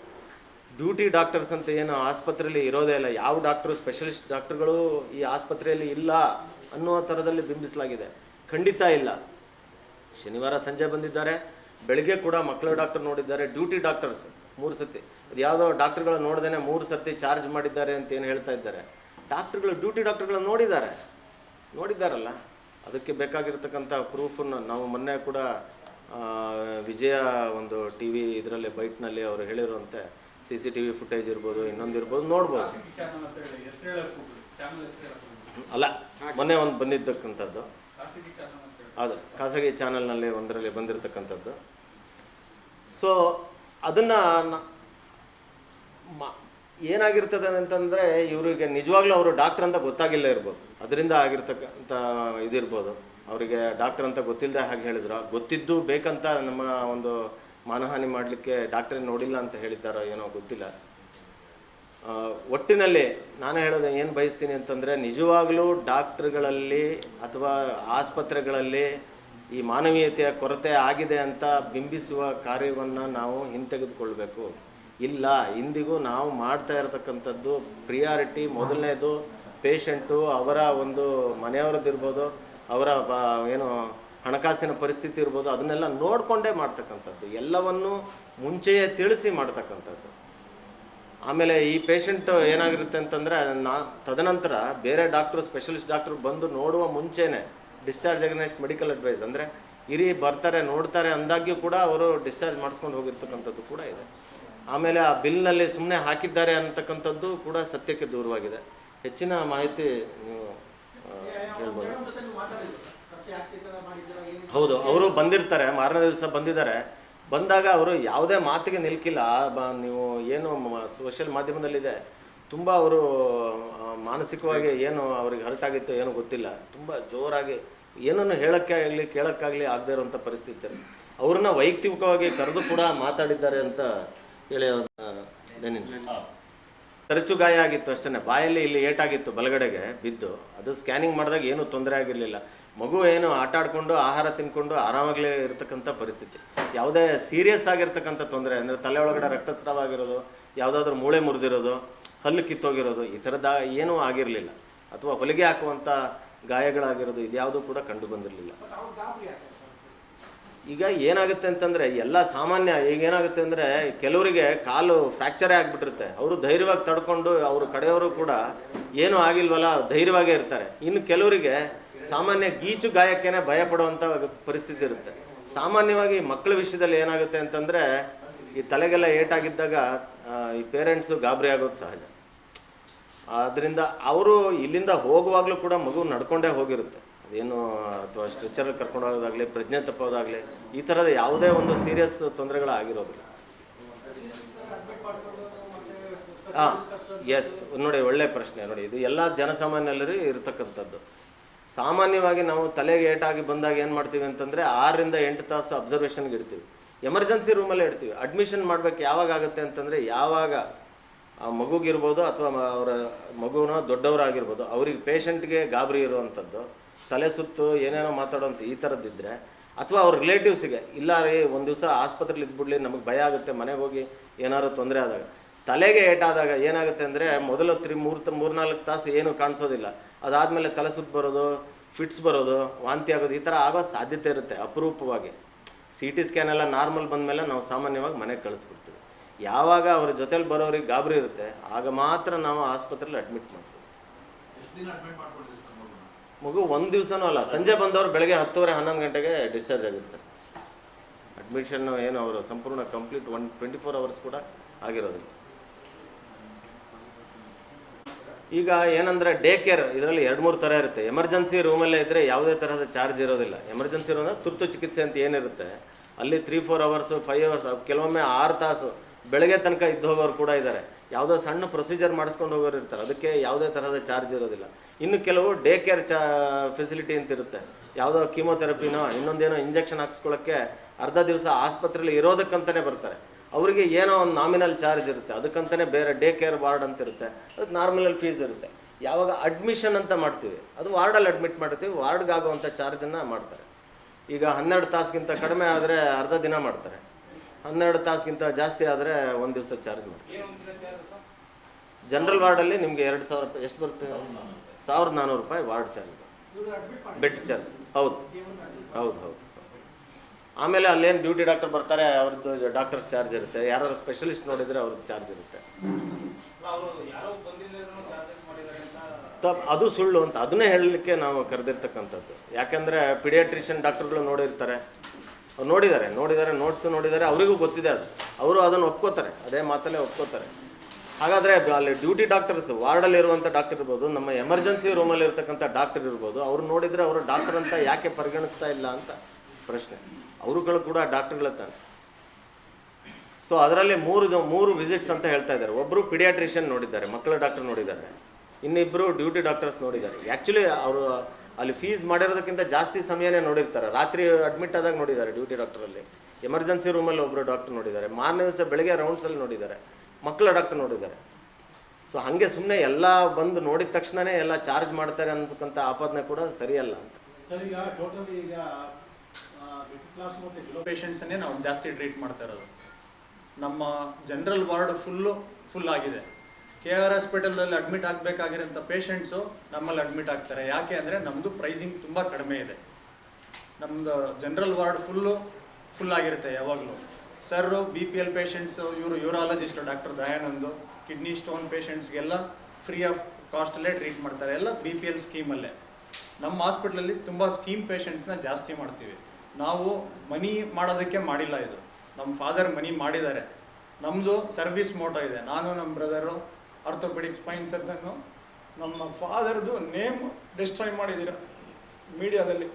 ಡ್ಯೂಟಿ ಡಾಕ್ಟರ್ಸ್ ಅಂತ ಏನು ಆಸ್ಪತ್ರೆಯಲ್ಲಿ ಇರೋದೇ ಇಲ್ಲ. ಯಾವ ಡಾಕ್ಟ್ರು ಸ್ಪೆಷಲಿಸ್ಟ್ ಡಾಕ್ಟ್ರುಗಳು ಈ ಆಸ್ಪತ್ರೆಯಲ್ಲಿ ಇಲ್ಲ ಅನ್ನೋ ಥರದಲ್ಲಿ ಬಿಂಬಿಸಲಾಗಿದೆ. ಖಂಡಿತ ಇಲ್ಲ. ಶನಿವಾರ ಸಂಜೆ ಬಂದಿದ್ದಾರೆ. ಬೆಳಗ್ಗೆ ಕೂಡ ಮಕ್ಕಳ ಡಾಕ್ಟರ್ ನೋಡಿದ್ದಾರೆ. ಡ್ಯೂಟಿ ಡಾಕ್ಟರ್ಸ್ ಮೂರು ಸರ್ತಿ. ಅದು ಯಾವುದೋ ಡಾಕ್ಟರ್ಗಳು ನೋಡ್ದೇ ಮೂರು ಸರ್ತಿ ಚಾರ್ಜ್ ಮಾಡಿದ್ದಾರೆ ಅಂತ ಏನು ಹೇಳ್ತಾ ಇದ್ದಾರೆ. ಡಾಕ್ಟರ್ಗಳು ಡ್ಯೂಟಿ ಡಾಕ್ಟ್ರುಗಳು ನೋಡಿದ್ದಾರೆ. ನೋಡಿದ್ದಾರಲ್ಲ. ಅದಕ್ಕೆ ಬೇಕಾಗಿರ್ತಕ್ಕಂಥ ಪ್ರೂಫನ್ನು ನಾವು ಮೊನ್ನೆ ಕೂಡ ವಿಜಯ ಒಂದು ಟಿ ವಿ ಇದರಲ್ಲಿ ಬೈಟ್ನಲ್ಲಿ ಅವರು ಹೇಳಿರುವಂತೆ C C T V footage ಇರ್ಬೋದು ಇನ್ನೊಂದು ಇರ್ಬೋದು ನೋಡ್ಬೋದು. ಅಲ್ಲ ಮೊನ್ನೆ ಒಂದು ಬಂದಿದ್ದಕ್ಕಂಥದ್ದು. ಅದು ಖಾಸಗಿ ಚಾನಲ್ನಲ್ಲಿ ಒಂದರಲ್ಲಿ ಬಂದಿರತಕ್ಕಂಥದ್ದು. ಸೊ ಅದನ್ನು ಮ ಏನಾಗಿರ್ತದೆ ಅಂತಂದರೆ ಇವರಿಗೆ ನಿಜವಾಗ್ಲೂ ಅವರು ಡಾಕ್ಟರ್ ಅಂತ ಗೊತ್ತಾಗಿಲ್ಲ ಇರ್ಬೋದು. ಅದರಿಂದ ಆಗಿರ್ತಕ್ಕಂಥ ಇದಿರ್ಬೋದು. ಅವರಿಗೆ ಡಾಕ್ಟರ್ ಅಂತ ಗೊತ್ತಿಲ್ಲದೆ ಹಾಗೆ ಹೇಳಿದ್ರು. ಗೊತ್ತಿದ್ದು ಬೇಕಂತ ನಮ್ಮ ಒಂದು ಮಾನಹಾನಿ ಮಾಡಲಿಕ್ಕೆ ಡಾಕ್ಟ್ರೇ ನೋಡಿಲ್ಲ ಅಂತ ಹೇಳಿದ್ದಾರೋ ಏನೋ ಗೊತ್ತಿಲ್ಲ. ಒಟ್ಟಿನಲ್ಲಿ ನಾನು ಹೇಳೋದು ಏನು ಬಯಸ್ತೀನಿ ಅಂತಂದರೆ ನಿಜವಾಗಲೂ ಡಾಕ್ಟ್ರುಗಳಲ್ಲಿ ಅಥವಾ ಆಸ್ಪತ್ರೆಗಳಲ್ಲಿ ಈ ಮಾನವೀಯತೆಯ ಕೊರತೆ ಆಗಿದೆ ಅಂತ ಬಿಂಬಿಸುವ ಕಾರ್ಯವನ್ನು ನಾವು ಹಿಂತೆಗೆದುಕೊಳ್ಬೇಕು. ಇಲ್ಲ, ಇಂದಿಗೂ ನಾವು ಮಾಡ್ತಾ ಇರತಕ್ಕಂಥದ್ದು ಪ್ರಿಯಾರಿಟಿ ಮೊದಲನೇದು ಪೇಷಂಟು ಅವರ ಒಂದು ಮನೆಯವರದ್ದಿರ್ಬೋದು, ಅವರ ಏನು ಹಣಕಾಸಿನ ಪರಿಸ್ಥಿತಿ ಇರ್ಬೋದು, ಅದನ್ನೆಲ್ಲ ನೋಡಿಕೊಂಡೇ ಮಾಡ್ತಕ್ಕಂಥದ್ದು. ಎಲ್ಲವನ್ನು ಮುಂಚೆಯೇ ತಿಳಿಸಿ ಮಾಡ್ತಕ್ಕಂಥದ್ದು. ಆಮೇಲೆ ಈ ಪೇಷಂಟ್ ಏನಾಗಿರುತ್ತೆ ಅಂತಂದರೆ ನಾ ತದನಂತರ ಬೇರೆ ಡಾಕ್ಟ್ರು ಸ್ಪೆಷಲಿಸ್ಟ್ ಡಾಕ್ಟ್ರು ಬಂದು ನೋಡುವ ಮುಂಚೆನೇ ಡಿಸ್ಚಾರ್ಜ್ ಅಗೇನೆಸ್ಟ್ ಮೆಡಿಕಲ್ ಅಡ್ವೈಸ್ ಅಂದರೆ ಇರಿ ಬರ್ತಾರೆ ನೋಡ್ತಾರೆ ಅಂದಾಗ್ಯೂ ಕೂಡ ಅವರು ಡಿಸ್ಚಾರ್ಜ್ ಮಾಡಿಸ್ಕೊಂಡು ಹೋಗಿರ್ತಕ್ಕಂಥದ್ದು ಕೂಡ ಇದೆ. ಆಮೇಲೆ ಆ ಬಿಲ್ನಲ್ಲಿ ಸುಮ್ಮನೆ ಹಾಕಿದ್ದಾರೆ ಅಂತಕ್ಕಂಥದ್ದು ಕೂಡ ಸತ್ಯಕ್ಕೆ ದೂರವಾಗಿದೆ. ಹೆಚ್ಚಿನ ಮಾಹಿತಿ ನೀವು ಹೇಳ್ಬೋದು ಹೌದು ಅವರು ಬಂದಿರ್ತಾರೆ ಮಾರನೇ ದಿವಸ ಬಂದಿದ್ದಾರೆ. ಬಂದಾಗ ಅವರು ಯಾವುದೇ ಮಾತಿಗೆ ನಿಲ್ಕಿಲ್ಲ. ನೀವು ಏನು ಸೋಷಿಯಲ್ ಮಾಧ್ಯಮದಲ್ಲಿದೆ. ತುಂಬ ಅವರು ಮಾನಸಿಕವಾಗಿ ಏನು ಅವ್ರಿಗೆ ಹರ್ಟ್ ಆಗಿತ್ತು ಏನೋ ಗೊತ್ತಿಲ್ಲ. ತುಂಬ ಜೋರಾಗಿ ಏನನ್ನು ಹೇಳೋಕ್ಕೆ ಆಗಲಿ ಕೇಳೋಕ್ಕಾಗಲಿ ಆಗದೇ ಇರೋಂಥ ಪರಿಸ್ಥಿತಿ. ಅವ್ರನ್ನ ವೈಯಕ್ತಿಕವಾಗಿ ಕರೆದು ಕೂಡ ಮಾತಾಡಿದ್ದಾರೆ ಅಂತ ಹೇಳಿ ತರಚು ಗಾಯ ಆಗಿತ್ತು ಅಷ್ಟೇ ಬಾಯಲ್ಲಿ ಇಲ್ಲಿ ಏಟಾಗಿತ್ತು ಬಲಗಡೆಗೆ ಬಿದ್ದು. ಅದು ಸ್ಕ್ಯಾನಿಂಗ್ ಮಾಡಿದಾಗ ಏನೂ ತೊಂದರೆ ಆಗಿರಲಿಲ್ಲ. ಮಗು ಏನು ಆಟ ಆಡಿಕೊಂಡು ಆಹಾರ ತಿನ್ಕೊಂಡು ಆರಾಮಾಗಲೇ ಇರತಕ್ಕಂಥ ಪರಿಸ್ಥಿತಿ. ಯಾವುದೇ ಸೀರಿಯಸ್ ಆಗಿರ್ತಕ್ಕಂಥ ತೊಂದರೆ, ಅಂದರೆ ತಲೆ ಒಳಗಡೆ ರಕ್ತಸ್ರಾವ ಆಗಿರೋದು, ಯಾವುದಾದ್ರೂ ಮೂಳೆ ಮುರಿದಿರೋದು, ಹಲ್ಲು ಕಿತ್ತೋಗಿರೋದು, ಈ ಥರದ ಏನೂ ಆಗಿರಲಿಲ್ಲ. ಅಥವಾ ಹೊಲಿಗೆ ಹಾಕುವಂಥ ಗಾಯಗಳಾಗಿರೋದು ಇದ್ಯಾವುದೂ ಕೂಡ ಕಂಡು ಬಂದಿರಲಿಲ್ಲ ಈಗ ಏನಾಗುತ್ತೆ ಅಂತಂದರೆ, ಎಲ್ಲ ಸಾಮಾನ್ಯ, ಈಗ ಏನಾಗುತ್ತೆ ಅಂದರೆ, ಕೆಲವರಿಗೆ ಕಾಲು ಫ್ರ್ಯಾಕ್ಚರೇ ಆಗಿಬಿಟ್ಟಿರುತ್ತೆ. ಅವರು ಧೈರ್ಯವಾಗಿ ತಡ್ಕೊಂಡು ಅವರು ಕಡೆಯವರು ಕೂಡ ಏನೂ ಆಗಿಲ್ವಲ್ಲ, ಧೈರ್ಯವಾಗೇ ಇರ್ತಾರೆ. ಇನ್ನು ಕೆಲವರಿಗೆ ಸಾಮಾನ್ಯ ಗೀಚು ಗಾಯಕ್ಕೇನೆ ಭಯ ಪಡುವಂಥ ಪರಿಸ್ಥಿತಿ ಇರುತ್ತೆ. ಸಾಮಾನ್ಯವಾಗಿ ಮಕ್ಕಳ ವಿಷಯದಲ್ಲಿ ಏನಾಗುತ್ತೆ ಅಂತಂದರೆ, ಈ ತಲೆಗೆಲ್ಲ ಏಟಾಗಿದ್ದಾಗ ಈ ಪೇರೆಂಟ್ಸು ಗಾಬರಿ ಆಗೋದು ಸಹಜ. ಆದ್ದರಿಂದ ಅವರು ಇಲ್ಲಿಂದ ಹೋಗುವಾಗಲೂ ಕೂಡ ಮಗು ನಡ್ಕೊಂಡೇ ಹೋಗಿರುತ್ತೆ. ಅದೇನು, ಅಥವಾ ಸ್ಟ್ರೆಚರಲ್ಲಿ ಕರ್ಕೊಂಡು ಹೋಗೋದಾಗಲಿ, ಪ್ರಜ್ಞೆ ತಪ್ಪೋದಾಗಲಿ, ಈ ಥರದ ಯಾವುದೇ ಒಂದು ಸೀರಿಯಸ್ ತೊಂದರೆಗಳು ಆಗಿರೋದಿಲ್ಲ ಹಾಂ ಎಸ್ ನೋಡಿ ಒಳ್ಳೆ ಪ್ರಶ್ನೆ, ನೋಡಿ, ಇದು ಎಲ್ಲ ಜನಸಾಮಾನ್ಯರಲ್ಲಿ ಇರತಕ್ಕಂಥದ್ದು. ಸಾಮಾನ್ಯವಾಗಿ ನಾವು ತಲೆಗೆ ಏಟಾಗಿ ಬಂದಾಗ ಏನು ಮಾಡ್ತೀವಿ ಅಂತಂದರೆ ಆರರಿಂದ ಎಂಟು ತಾಸು ಅಬ್ಸರ್ವೇಷನ್ಗೆ ಇಡ್ತೀವಿ. ಎಮರ್ಜೆನ್ಸಿ ರೂಮಲ್ಲೇ ಇಡ್ತೀವಿ. ಅಡ್ಮಿಷನ್ ಮಾಡಬೇಕು ಯಾವಾಗ ಆಗುತ್ತೆ ಅಂತಂದರೆ ಯಾವಾಗ ಆ ಮಗುಗಿರ್ಬೋದು ಅಥವಾ ಅವರ ಮಗುನ ದೊಡ್ಡವರಾಗಿರ್ಬೋದು ಅವ್ರಿಗೆ ಪೇಷಂಟ್ಗೆ ಗಾಬರಿ ಇರುವಂಥದ್ದು ತಲೆ ಸುತ್ತು, ಏನೇನೋ ಮಾತಾಡೋಂಥ ಈ ಥರದ್ದಿದ್ದರೆ ಅಥವಾ ಅವ್ರ ರಿಲೇಟಿವ್ಸಿಗೆ ಇಲ್ಲ ರೀ ಒಂದು ದಿವಸ ಆಸ್ಪತ್ರೆಲಿ ಇದ್ಬಿಡ್ಲಿ ನಮಗೆ ಭಯ ಆಗುತ್ತೆ, ಮನೆಗೆ ಹೋಗಿ ಏನಾದ್ರು ತೊಂದರೆ ಆದಾಗ. ತಲೆಗೆ ಏಟಾದಾಗ ಏನಾಗುತ್ತೆ ಅಂದರೆ ಮೊದಲು ತ್ರಿ ಮೂರು ತ ಮೂರ್ನಾಲ್ಕು ತಾಸು ಏನು ಕಾಣಿಸೋದಿಲ್ಲ. ಅದಾದಮೇಲೆ ತಲೆ ಸುತ್ತು ಬರೋದು ಫಿಟ್ಸ್ ಬರೋದು ವಾಂತಿ ಆಗೋದು ಈ ಥರ ಆಗೋ ಸಾಧ್ಯತೆ ಇರುತ್ತೆ ಅಪರೂಪವಾಗಿ. ಸಿ ಟಿ ಸ್ಕ್ಯಾನ್ ಎಲ್ಲ ನಾರ್ಮಲ್ ಬಂದಮೇಲೆ ನಾವು ಸಾಮಾನ್ಯವಾಗಿ ಮನೆಗೆ ಕಳಿಸ್ಬಿಡ್ತೀವಿ. ಯಾವಾಗ ಅವ್ರ ಜೊತೆಲಿ ಬರೋರಿಗೆ ಗಾಬರಿ ಇರುತ್ತೆ ಆಗ ಮಾತ್ರ ನಾವು ಆಸ್ಪತ್ರೆಯಲ್ಲಿ ಅಡ್ಮಿಟ್ ಮಾಡ್ತೀವಿ. ಮಗು? ಒಂದು ದಿವಸನೂ ಅಲ್ಲ ಸಂಜೆ ಬಂದವರು ಬೆಳಗ್ಗೆ ಹತ್ತುವರೆ ಹನ್ನೊಂದು ಗಂಟೆಗೆ ಡಿಸ್ಚಾರ್ಜ್ ಆಗಿರುತ್ತೆ ಅಡ್ಮಿಷನ್ನು ಏನು ಅವರು ಸಂಪೂರ್ಣ complete one twenty four hours ಕೂಡ ಆಗಿರೋದಿಲ್ಲ. ಈಗ ಏನಂದರೆ ಡೇ ಕೇರ್ ಇದರಲ್ಲಿ ಎರಡು ಮೂರು ಥರ ಇರುತ್ತೆ. ಎಮರ್ಜೆನ್ಸಿ ರೂಮಲ್ಲೇ ಇದ್ದರೆ ಯಾವುದೇ ತರಹದ ಚಾರ್ಜ್ ಇರೋದಿಲ್ಲ. ಎಮರ್ಜೆನ್ಸಿ ರೂಮ್ ತುರ್ತು ಚಿಕಿತ್ಸೆ ಅಂತ ಏನಿರುತ್ತೆ. ಅಲ್ಲಿ three four hours five hours ಕೆಲವೊಮ್ಮೆ ಆರು ತಾಸು ಬೆಳಗ್ಗೆ ತನಕ ಇದ್ದು ಹೋಗೋರು ಕೂಡ ಇದ್ದಾರೆ ಯಾವುದೋ ಸಣ್ಣ ಪ್ರೊಸೀಜರ್ ಮಾಡಿಸ್ಕೊಂಡು ಹೋಗೋರು ಇರ್ತಾರೆ. ಅದಕ್ಕೆ ಯಾವುದೇ ತರಹದ ಚಾರ್ಜ್ ಇರೋದಿಲ್ಲ. ಇನ್ನು ಕೆಲವು ಡೇ ಕೇರ್ ಚಾ ಫೆಸಿಲಿಟಿ ಅಂತ ಇರುತ್ತೆ. ಯಾವುದೋ ಕೀಮೋಥೆರಪಿನೋ ಇನ್ನೊಂದೇನೋ ಇಂಜೆಕ್ಷನ್ ಹಾಕ್ಸ್ಕೊಳ್ಳೋಕ್ಕೆ ಅರ್ಧ ದಿವಸ ಆಸ್ಪತ್ರೆಯಲ್ಲಿ ಇರೋದಕ್ಕಂತಲೇ ಬರ್ತಾರೆ. ಅವರಿಗೆ ಏನೋ ಒಂದು ನಾಮಿನಲ್ ಚಾರ್ಜ್ ಇರುತ್ತೆ. ಅದಕ್ಕಂತಲೇ ಬೇರೆ ಡೇ ಕೇರ್ ವಾರ್ಡ್ ಅಂತ ಇರುತ್ತೆ. ಅದಕ್ಕೆ ನಾರ್ಮಲ್ ಫೀಸ್ ಇರುತ್ತೆ. ಯಾವಾಗ ಅಡ್ಮಿಷನ್ ಅಂತ ಮಾಡ್ತೀವಿ. ಅದು ವಾರ್ಡಲ್ಲಿ ಅಡ್ಮಿಟ್ ಮಾಡ್ತೀವಿ. ವಾರ್ಡ್ಗಾಗುವಂಥ ಚಾರ್ಜನ್ನು ಮಾಡ್ತಾರೆ. ಈಗ ಹನ್ನೆರಡು ತಾಸಿಗಿಂತ ಕಡಿಮೆ ಆದರೆ ಅರ್ಧ ದಿನ ಮಾಡ್ತಾರೆ. ಹನ್ನೆರಡು ತಾಸಿಗಿಂತ ಜಾಸ್ತಿ ಆದರೆ ಒಂದು ದಿವಸ ಚಾರ್ಜ್ ಮಾಡ್ತಾರೆ. ಜನರಲ್ ವಾರ್ಡಲ್ಲಿ ನಿಮಗೆ ಎರಡು ಸಾವಿರ ರೂಪಾಯಿ ಎಷ್ಟು ಬರುತ್ತೆ? ಸಾವಿರದ ನಾನ್ನೂರು ರೂಪಾಯಿ ವಾರ್ಡ್ ಚಾರ್ಜ್ ಬೆಡ್ ಚಾರ್ಜ್ ಹೌದು. ಹೌದು ಹೌದು. ಆಮೇಲೆ ಅಲ್ಲೇನು ಡ್ಯೂಟಿ ಡಾಕ್ಟರ್ ಬರ್ತಾರೆ ಅವ್ರದ್ದು ಡಾಕ್ಟರ್ಸ್ ಚಾರ್ಜ್ ಇರುತ್ತೆ. ಯಾರು ಸ್ಪೆಷಲಿಸ್ಟ್ ನೋಡಿದರೆ ಅವ್ರದ್ದು ಚಾರ್ಜ್ ಇರುತ್ತೆ. ತಪ್ಪು ಅದು ಸುಳ್ಳು ಅಂತ. ಅದನ್ನೇ ಹೇಳಲಿಕ್ಕೆ ನಾವು ಕರೆದಿರ್ತಕ್ಕಂಥದ್ದು. ಯಾಕೆಂದರೆ ಪಿಡಿಯಾಟ್ರಿಷಿಯನ್ ಡಾಕ್ಟರ್ಗಳು ನೋಡಿರ್ತಾರೆ. ಅವ್ರು ನೋಡಿದ್ದಾರೆ. ನೋಡಿದ್ದಾರೆ ನೋಟ್ಸ್ ನೋಡಿದ್ದಾರೆ. ಅವರಿಗೂ ಗೊತ್ತಿದೆ ಅದು. ಅವರು ಅದನ್ನು ಒಪ್ಕೋತಾರೆ. ಅದೇ ಮಾತಲ್ಲೇ ಒಪ್ಕೋತಾರೆ. ಹಾಗಾದರೆ ಅಲ್ಲಿ ಡ್ಯೂಟಿ ಡಾಕ್ಟರ್ಸ್ ವಾರ್ಡಲ್ಲಿರುವಂಥ ಡಾಕ್ಟರ್ ಇರ್ಬೋದು ನಮ್ಮ ಎಮರ್ಜೆನ್ಸಿ ರೂಮಲ್ಲಿ ಇರ್ತಕ್ಕಂಥ ಡಾಕ್ಟರ್ ಇರ್ಬೋದು ಅವ್ರು ನೋಡಿದರೆ ಅವರು ಡಾಕ್ಟರ್ ಅಂತ ಯಾಕೆ ಪರಿಗಣಿಸ್ತಾ ಇಲ್ಲ ಅಂತ ಪ್ರಶ್ನೆ. ಅವರುಗಳು ಕೂಡ ಡಾಕ್ಟರ್ಗಳ ತಾನೆ ಸೊ ಅದರಲ್ಲಿ ಮೂರು ಜ, ಮೂರು ವಿಸಿಟ್ಸ್ ಅಂತ ಹೇಳ್ತಾ ಇದ್ದಾರೆ. ಒಬ್ಬರು ಪಿಡಿಯಾಟ್ರಿಷಿಯನ್ ನೋಡಿದ್ದಾರೆ, ಮಕ್ಕಳ ಡಾಕ್ಟರ್ ನೋಡಿದ್ದಾರೆ. ಇನ್ನಿಬ್ಬರು ಡ್ಯೂಟಿ ಡಾಕ್ಟರ್ಸ್ ನೋಡಿದ್ದಾರೆ. ಆ್ಯಕ್ಚುಲಿ ಅವರು ಅಲ್ಲಿ ಫೀಸ್ ಮಾಡಿರೋದಕ್ಕಿಂತ ಜಾಸ್ತಿ ಸಮಯನೇ ನೋಡಿರ್ತಾರೆ. ರಾತ್ರಿ ಅಡ್ಮಿಟ್ ಆದಾಗ ನೋಡಿದ್ದಾರೆ ಡ್ಯೂಟಿ ಡಾಕ್ಟರಲ್ಲಿ ಎಮರ್ಜೆನ್ಸಿ ರೂಮಲ್ಲಿ ಒಬ್ಬರು ಡಾಕ್ಟರ್ ನೋಡಿದ್ದಾರೆ. ಮಾರನೇ ದಿವಸ ಬೆಳಗ್ಗೆ ರೌಂಡ್ಸಲ್ಲಿ ನೋಡಿದ್ದಾರೆ. ಮಕ್ಕಳ ಡಾಕ್ಟರ್ ನೋಡಿದ್ದಾರೆ. ಸೊ ಹಾಗೆ ಸುಮ್ಮನೆ ಎಲ್ಲ ಬಂದು ನೋಡಿದ ತಕ್ಷಣವೇ ಎಲ್ಲ ಚಾರ್ಜ್ ಮಾಡ್ತಾರೆ ಅಂತಕ್ಕಂಥ ಆಪಾದನೆ ಕೂಡ ಸರಿಯಲ್ಲ ಅಂತ ಸರ್ ಈಗ ಟೋಟಲಿ ಈಗ ಮಿಡ್ಲ್ ಕ್ಲಾಸ್ ಮತ್ತು ಬಿಲೋ ಪೇಷಂಟ್ಸನ್ನೇ ನಾವು ಜಾಸ್ತಿ ಟ್ರೀಟ್ ಮಾಡ್ತಾ ಇರೋದು. ನಮ್ಮ ಜನರಲ್ ವಾರ್ಡ್ ಫುಲ್ಲು ಫುಲ್ ಆಗಿದೆ. ಕೆ ಆರ್ ಹಾಸ್ಪಿಟಲಲ್ಲಿ ಅಡ್ಮಿಟ್ ಆಗಬೇಕಾಗಿರೋಂಥ ಪೇಷಂಟ್ಸು ನಮ್ಮಲ್ಲಿ ಅಡ್ಮಿಟ್ ಆಗ್ತಾರೆ. ಯಾಕೆ ಅಂದರೆ ನಮ್ಮದು ಪ್ರೈಸಿಂಗ್ ತುಂಬ ಕಡಿಮೆ ಇದೆ. ನಮ್ಮದು ಜನರಲ್ ವಾರ್ಡ್ ಫುಲ್ಲು ಫುಲ್ ಆಗಿರುತ್ತೆ ಯಾವಾಗಲೂ. Sir B P L patients ಇವರು urologist doctor Dayanand kidney stone ಪೇಷಂಟ್ಸ್ಗೆಲ್ಲ free of ಕಾಸ್ಟಲ್ಲೇ ಟ್ರೀಟ್ ಮಾಡ್ತಾರೆ. ಎಲ್ಲ ಬಿ ಪಿ ಎಲ್ ಸ್ಕೀಮಲ್ಲೇ ನಮ್ಮ ಹಾಸ್ಪಿಟ್ಲಲ್ಲಿ ತುಂಬ ಸ್ಕೀಮ್ ಪೇಷಂಟ್ಸ್ನ ಜಾಸ್ತಿ ಮಾಡ್ತೀವಿ. ನಾವು ಮನಿ ಮಾಡೋದಕ್ಕೆ ಮಾಡಿಲ್ಲ ಇದು. ನಮ್ಮ ಫಾದರ್ ಮನಿ ಮಾಡಿದ್ದಾರೆ. ನಮ್ಮದು ಸರ್ವಿಸ್ ಮೋಟೋ ಇದೆ. ನಾನು ನಮ್ಮ ಬ್ರದರು ಆರ್ಥೋಪೆಡಿಕ್ ಸ್ಪೈನ್ ಸರ್ಜನ್ನು ನಮ್ಮ ಫಾದರ್ದು ನೇಮ್ ಡಿಸ್ಟ್ರಾಯ್ ಮಾಡಿದ್ದೀರ ಮೀಡಿಯಾದಲ್ಲಿ.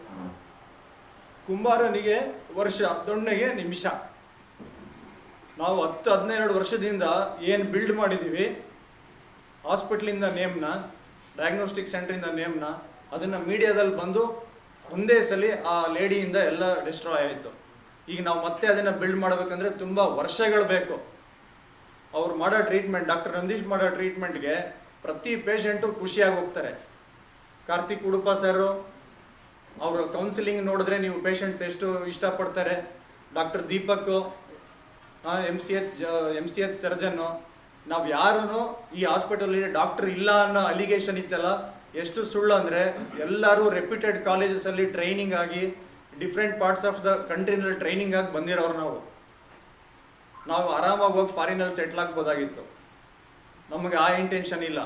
ಕುಂಬಾರನಿಗೆ ವರ್ಷ, ದೊಣ್ಣೆಗೆ ನಿಮಿಷ. ನಾವು ಹತ್ತು, ಹದಿನೆರಡು ವರ್ಷದಿಂದ ಏನು ಬಿಲ್ಡ್ ಮಾಡಿದ್ದೀವಿ ಹಾಸ್ಪಿಟ್ಲಿಂದ ನೇಮ್ನ ಡಯಾಗ್ನೋಸ್ಟಿಕ್ ಸೆಂಟ್ರಿಂದ ನೇಮ್ನ ಅದನ್ನು ಮೀಡಿಯಾದಲ್ಲಿ ಬಂದು ಒಂದೇ ಸಲ ಆ ಲೇಡಿಯಿಂದ ಎಲ್ಲ ಡಿಸ್ಟ್ರಾಯ್ ಆಯಿತು. ಈಗ ನಾವು ಮತ್ತೆ ಅದನ್ನು ಬಿಲ್ಡ್ ಮಾಡಬೇಕಂದ್ರೆ ತುಂಬ ವರ್ಷಗಳು ಬೇಕು. ಅವ್ರು ಮಾಡೋ ಟ್ರೀಟ್ಮೆಂಟ್ ಡಾಕ್ಟರ್ ನಂದೀಶ್ ಮಾಡೋ ಟ್ರೀಟ್ಮೆಂಟ್ಗೆ ಪ್ರತಿ ಪೇಷಂಟು ಖುಷಿಯಾಗಿ ಹೋಗ್ತಾರೆ. ಕಾರ್ತಿಕ್ ಉಡುಪ ಸರು ಅವರ ಕೌನ್ಸಿಲಿಂಗ್ ನೋಡಿದ್ರೆ ನೀವು ಪೇಷಂಟ್ಸ್ ಎಷ್ಟು ಇಷ್ಟಪಡ್ತಾರೆ? Doctor Deepak M C H M C H surgeon ನಾವು ಯಾರೂ ಈ ಹಾಸ್ಪಿಟಲಲ್ಲಿ ಡಾಕ್ಟರ್ ಇಲ್ಲ ಅನ್ನೋ ಅಲಿಗೇಷನ್ ಇತ್ತಲ್ಲ ಎಷ್ಟು ಸುಳ್ಳು ಅಂದರೆ ಎಲ್ಲರೂ ರೆಪ್ಯೂಟೆಡ್ ಕಾಲೇಜಸಲ್ಲಿ ಟ್ರೈನಿಂಗ್ ಆಗಿ ಡಿಫ್ರೆಂಟ್ ಪಾರ್ಟ್ಸ್ ಆಫ್ ದ ಕಂಟ್ರಿನಲ್ಲಿ ಟ್ರೈನಿಂಗ್ ಆಗಿ ಬಂದಿರೋರು ನಾವು. ನಾವು ಆರಾಮಾಗಿ ಹೋಗಿ ಫಾರಿನಲ್ಲಿ ಸೆಟ್ಲ್ ಆಗ್ಬೋದಾಗಿತ್ತು. ನಮಗೆ ಆ ಇಂಟೆನ್ಷನ್ ಇಲ್ಲ.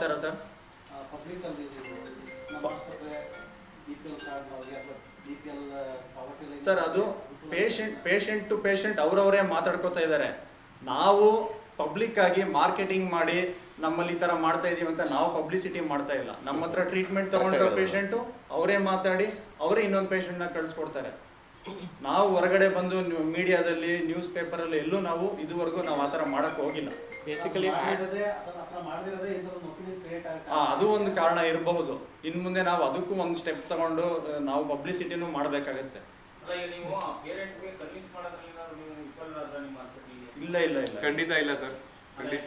Sir sir? ಅದು ಪೇಷಂಟ್ ಪೇಷಂಟ್ ಟು ಪೇಷಂಟ್ ಅವರವರೇ ಮಾತಾಡ್ಕೋತಾ ಇದ್ದಾರೆ. ನಾವು ಪಬ್ಲಿಕ್ ಆಗಿ ಮಾರ್ಕೆಟಿಂಗ್ ಮಾಡಿ ನಮ್ಮಲ್ಲಿ ಈ ಥರ ಮಾಡ್ತಾ ಇದೀವಿ ಅಂತ ನಾವು ಪಬ್ಲಿಸಿಟಿ ಮಾಡ್ತಾ ಇಲ್ಲ. ನಮ್ಮ ಹತ್ರ ಟ್ರೀಟ್ಮೆಂಟ್ ತಗೊಂಡಿರೋ ಪೇಷಂಟ್ ಅವರೇ ಮಾತಾಡಿ ಅವರೇ ಇನ್ನೊಂದು ಪೇಷಂಟ್ನ ಕಳಿಸ್ಕೊಡ್ತಾರೆ. ನಾವು ಹೊರಗಡೆ ಬಂದು ಮೀಡಿಯಾದಲ್ಲಿ ನ್ಯೂಸ್ ಪೇಪರಲ್ಲಿ ಎಲ್ಲೂ ನಾವು ಇದುವರೆಗೂ ನಾವು ಆ ಥರ ಮಾಡೋಕ್ಕೆ ಹೋಗಿಲ್ಲ. ಬೇಸಿಕಲಿ ಅದು ಒಂದು ಕಾರಣ ಇರಬಹುದು. ಇನ್ನು ಮುಂದೆ ನಾವು ಅದಕ್ಕೂ ಒಂದು ಸ್ಟೆಪ್ ತಗೊಂಡು ನಾವು ಪಬ್ಲಿಸಿಟಿನೂ ಮಾಡಬೇಕಾಗತ್ತೆ. ಇಲ್ಲ ಇಲ್ಲ ಇಲ್ಲ. ಖಂಡಿತ ಇಲ್ಲ ಸರ್. ಖಂಡಿತ.